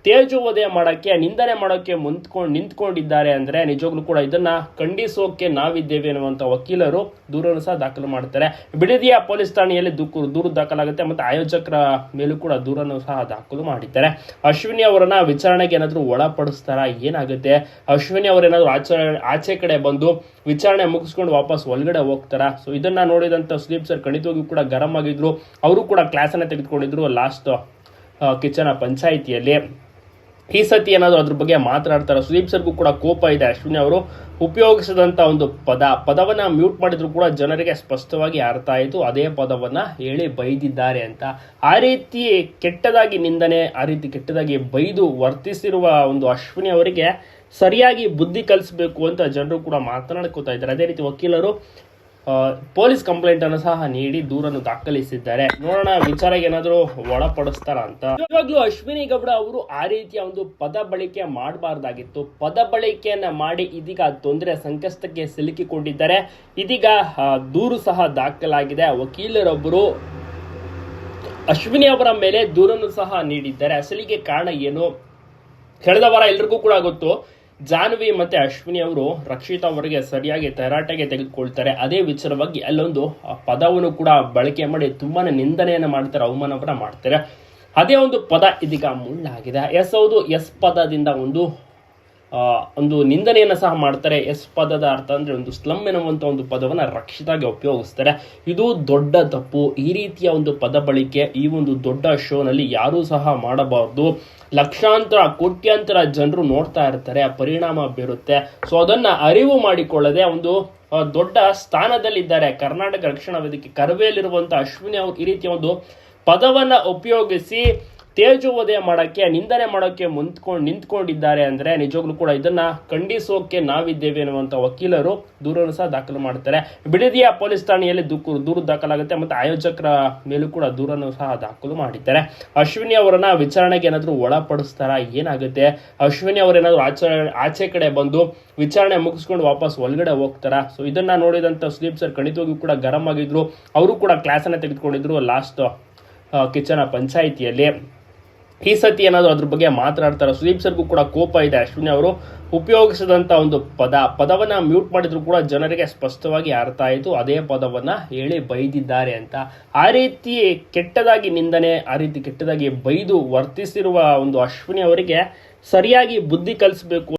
ತೇಜೋವಧೆ ಮಾಡೋಕ್ಕೆ, ನಿಂದನೆ ಮಾಡೋಕ್ಕೆ ಮುಂತ್ಕೊಂಡು ನಿಂತ್ಕೊಂಡಿದ್ದಾರೆ ಅಂದರೆ ನಿಜವಾಗ್ಲೂ ಕೂಡ ಇದನ್ನು ಖಂಡಿಸೋಕೆ ನಾವಿದ್ದೇವೆ ಎನ್ನುವಂಥ ವಕೀಲರು ದೂರನ್ನು ಸಹ ದಾಖಲು ಮಾಡ್ತಾರೆ. ಬಿಡದಿಯ ಪೊಲೀಸ್ ಠಾಣೆಯಲ್ಲಿ ದೂಕು, ದೂರು ದಾಖಲಾಗುತ್ತೆ ಮತ್ತು ಆಯೋಜಕರ ಮೇಲೂ ಕೂಡ ದೂರನ್ನು ಸಹ ದಾಖಲು ಮಾಡಿದ್ದಾರೆ. ಅಶ್ವಿನಿ ಅವರನ್ನು ವಿಚಾರಣೆಗೆ ಏನಾದರೂ ಒಳಪಡಿಸ್ತಾರ? ಏನಾಗುತ್ತೆ? ಅಶ್ವಿನಿ ಅವರೇನಾದರೂ ಆಚೆ ಆಚೆ ಕಡೆ ಬಂದು ವಿಚಾರಣೆ ಮುಗಿಸ್ಕೊಂಡು ವಾಪಸ್ ಒಳಗಡೆ ಹೋಗ್ತಾರಾ? ಸೊ ಇದನ್ನ ನೋಡಿದಂಥ ಸುದೀಪ್ ಸರ್ ಖಂಡಿತವಾಗಿಯೂ ಕೂಡ ಗರಂ ಆಗಿದ್ರು. ಅವರು ಕೂಡ ಕ್ಲಾಸನ್ನು ತೆಗೆದುಕೊಂಡಿದ್ರು ಲಾಸ್ಟ್ ಕಿಚನ ಪಂಚಾಯಿತಿಯಲ್ಲಿ. ಈ ಸತಿ ಏನಾದರೂ ಅದ್ರ ಬಗ್ಗೆ ಮಾತನಾಡ್ತಾರೆ? ಸುದೀಪ್ ಸರ್ಗೂ ಕೂಡ ಕೋಪ ಇದೆ. ಅಶ್ವಿನಿ ಅವರು ಉಪಯೋಗಿಸಿದಂಥ ಒಂದು ಪದ. ಪದವನ್ನ ಮ್ಯೂಟ್ ಮಾಡಿದ್ರು ಕೂಡ ಜನರಿಗೆ ಸ್ಪಷ್ಟವಾಗಿ ಅರ್ಥ ಆಯಿತು. ಅದೇ ಪದವನ್ನ ಹೇಳಿ ಬೈದಿದ್ದಾರೆ ಅಂತ. ಆ ರೀತಿ ಕೆಟ್ಟದಾಗಿ ನಿಂದನೆ, ಆ ರೀತಿ ಕೆಟ್ಟದಾಗಿ ಬೈದು ವರ್ತಿಸಿರುವ ಒಂದು ಅಶ್ವಿನಿ ಅವರಿಗೆ ಸರಿಯಾಗಿ ಬುದ್ಧಿ ಕಲಿಸಬೇಕು ಅಂತ ಜನರು ಕೂಡ ಮಾತನಾಡ್ಕೋತಾ ಇದ್ದಾರೆ. ಅದೇ ರೀತಿ ವಕೀಲರು ಪೊಲೀಸ್ ಕಂಪ್ಲೇಂಟ್ ಅನ್ನು ಸಹ ನೀಡಿ ದೂರನ್ನು ದಾಖಲಿಸಿದ್ದಾರೆ. ನೋಡೋಣ, ವಿಚಾರಕ್ಕೆ ಏನಾದರೂ ಒಳಪಡಿಸ್ತಾರ ಅಂತ. ಇವಾಗ್ಲೂ ಅಶ್ವಿನಿ ಗೌಡ ಅವರು ಆ ರೀತಿಯ ಒಂದು ಪದ ಬಳಕೆ ಮಾಡಬಾರ್ದಾಗಿತ್ತು. ಪದ ಬಳಕೆಯನ್ನ ಮಾಡಿ ಇದೀಗ ತೊಂದರೆ ಸಂಕಷ್ಟಕ್ಕೆ ಸಿಲುಕಿಕೊಂಡಿದ್ದಾರೆ. ಇದೀಗ ದೂರು ಸಹ ದಾಖಲಾಗಿದೆ. ವಕೀಲರೊಬ್ಬರು ಅಶ್ವಿನಿ ಅವರ ಮೇಲೆ ದೂರನ್ನು ಸಹ ನೀಡಿದ್ದಾರೆ. ಅಸಲಿಗೆ ಕಾರಣ ಏನು? ಕಳೆದ ವಾರ ಎಲ್ರಿಗೂ ಕೂಡ ಗೊತ್ತು. ಜಾನ್ವಿ ಮತ್ತೆ ಅಶ್ವಿನಿ ಅವರು ರಕ್ಷಿತಾ ಅವರಿಗೆ ಸರಿಯಾಗಿ ತರಾಟೆಗೆ ತೆಗೆದುಕೊಳ್ತಾರೆ. ಅದೇ ವಿಚಾರವಾಗಿ ಅಲ್ಲೊಂದು ಪದವನ್ನು ಕೂಡ ಬಳಕೆ ಮಾಡಿ ತುಂಬಾನೇ ನಿಂದನೆಯನ್ನು ಮಾಡ್ತಾರೆ ಅವಮಾನವನ್ನ ಮಾಡ್ತಾರೆ. ಅದೇ ಒಂದು ಪದ ಇದೀಗ ಮುಳ್ಳಾಗಿದೆ. ಎಸ್ ಹೌದು, ಎಸ್ ಪದದಿಂದ ಒಂದು ಒಂದು ನಿಂದನೆಯನ್ನು ಸಹ ಮಾಡ್ತಾರೆ. ಎಸ್ ಪದದ ಅರ್ಥ ಅಂದರೆ ಒಂದು ಸ್ಲಮ್ ಎನ್ನುವಂಥ ಒಂದು ಪದವನ್ನು ರಕ್ಷಿತಾಗಿ ಉಪಯೋಗಿಸ್ತಾರೆ. ಇದು ದೊಡ್ಡ ತಪ್ಪು. ಈ ರೀತಿಯ ಒಂದು ಪದ ಬಳಕೆ ಈ ಒಂದು ದೊಡ್ಡ ಶೋನಲ್ಲಿ ಯಾರೂ ಸಹ ಮಾಡಬಾರ್ದು. ಲಕ್ಷಾಂತರ, ಕೋಟ್ಯಾಂತರ ಜನರು ನೋಡ್ತಾ ಇರ್ತಾರೆ. ಪರಿಣಾಮ ಬೀರುತ್ತೆ. ಸೊ ಅದನ್ನು ಅರಿವು ಮಾಡಿಕೊಳ್ಳದೆ ಒಂದು ದೊಡ್ಡ ಸ್ಥಾನದಲ್ಲಿದ್ದಾರೆ. ಕರ್ನಾಟಕ ರಕ್ಷಣಾ ವೇದಿಕೆ ಕರವೇಲಿರುವಂಥ ಅಶ್ವಿನಿ ಅವರು ಈ ರೀತಿಯ ಒಂದು ಪದವನ್ನು ಉಪಯೋಗಿಸಿ ತೇಜೋವಧೆ ಮಾಡೋಕ್ಕೆ, ನಿಂದನೆ ಮಾಡೋಕ್ಕೆ ಮುಂತ್ಕೊಂಡು ನಿಂತ್ಕೊಂಡಿದ್ದಾರೆ ಅಂದರೆ ನಿಜವಾಗ್ಲೂ ಕೂಡ ಇದನ್ನು ಖಂಡಿಸೋಕೆ ನಾವಿದ್ದೇವೆ ಎನ್ನುವಂಥ ವಕೀಲರು ದೂರನ್ನು ಸಹ ದಾಖಲು ಮಾಡ್ತಾರೆ. ಬಿಡದಿಯ ಪೊಲೀಸ್ ಠಾಣೆಯಲ್ಲಿ ದೂಕು, ದೂರು ದಾಖಲಾಗುತ್ತೆ ಮತ್ತು ಆಯೋಜಕರ ಮೇಲೂ ಕೂಡ ದೂರನ್ನು ಸಹ ದಾಖಲು ಮಾಡಿದ್ದಾರೆ. ಅಶ್ವಿನಿ ಅವರನ್ನ ವಿಚಾರಣೆಗೆ ಏನಾದರೂ ಒಳಪಡಿಸ್ತಾರ? ಏನಾಗುತ್ತೆ? ಅಶ್ವಿನಿ ಅವರೇನಾದರೂ ಆಚೆ ಆಚೆ ಕಡೆ ಬಂದು ವಿಚಾರಣೆ ಮುಗಿಸ್ಕೊಂಡು ವಾಪಸ್ ಒಳಗಡೆ ಹೋಗ್ತಾರ? ಸೊ ಇದನ್ನ ನೋಡಿದಂಥ ಸುದೀಪ್ ಸರ್ ಖಂಡಿತವಾಗಿಯೂ ಕೂಡ ಗರಂ ಆಗಿದ್ರು. ಅವರು ಕೂಡ ಕ್ಲಾಸನ್ನು ತೆಗೆದುಕೊಂಡಿದ್ರು ಲಾಸ್ಟ್ ಕಿಚನ ಪಂಚಾಯಿತಿಯಲ್ಲಿ. ಈ ಸತಿ ಏನಾದರೂ ಅದ್ರ ಬಗ್ಗೆ ಮಾತನಾಡ್ತಾರೆ? ಸುದೀಪ್ ಸರ್ಗೂ ಕೂಡ ಕೋಪ ಇದೆ. ಅಶ್ವಿನಿ ಅವರು ಉಪಯೋಗಿಸಿದಂಥ ಒಂದು ಪದ, ಪದವನ್ನು ಮ್ಯೂಟ್ ಮಾಡಿದ್ರು ಕೂಡ ಜನರಿಗೆ ಸ್ಪಷ್ಟವಾಗಿ ಅರ್ಥ ಆಯಿತು. ಅದೇ ಪದವನ್ನು ಹೇಳಿ ಬೈದಿದ್ದಾರೆ ಅಂತ. ಆ ರೀತಿ ಕೆಟ್ಟದಾಗಿ ನಿಂದನೆ, ಆ ರೀತಿ ಕೆಟ್ಟದಾಗಿ ಬೈದು ವರ್ತಿಸಿರುವ ಒಂದು ಅಶ್ವಿನಿ ಅವರಿಗೆ ಸರಿಯಾಗಿ ಬುದ್ಧಿ ಕಲಿಸಬೇಕು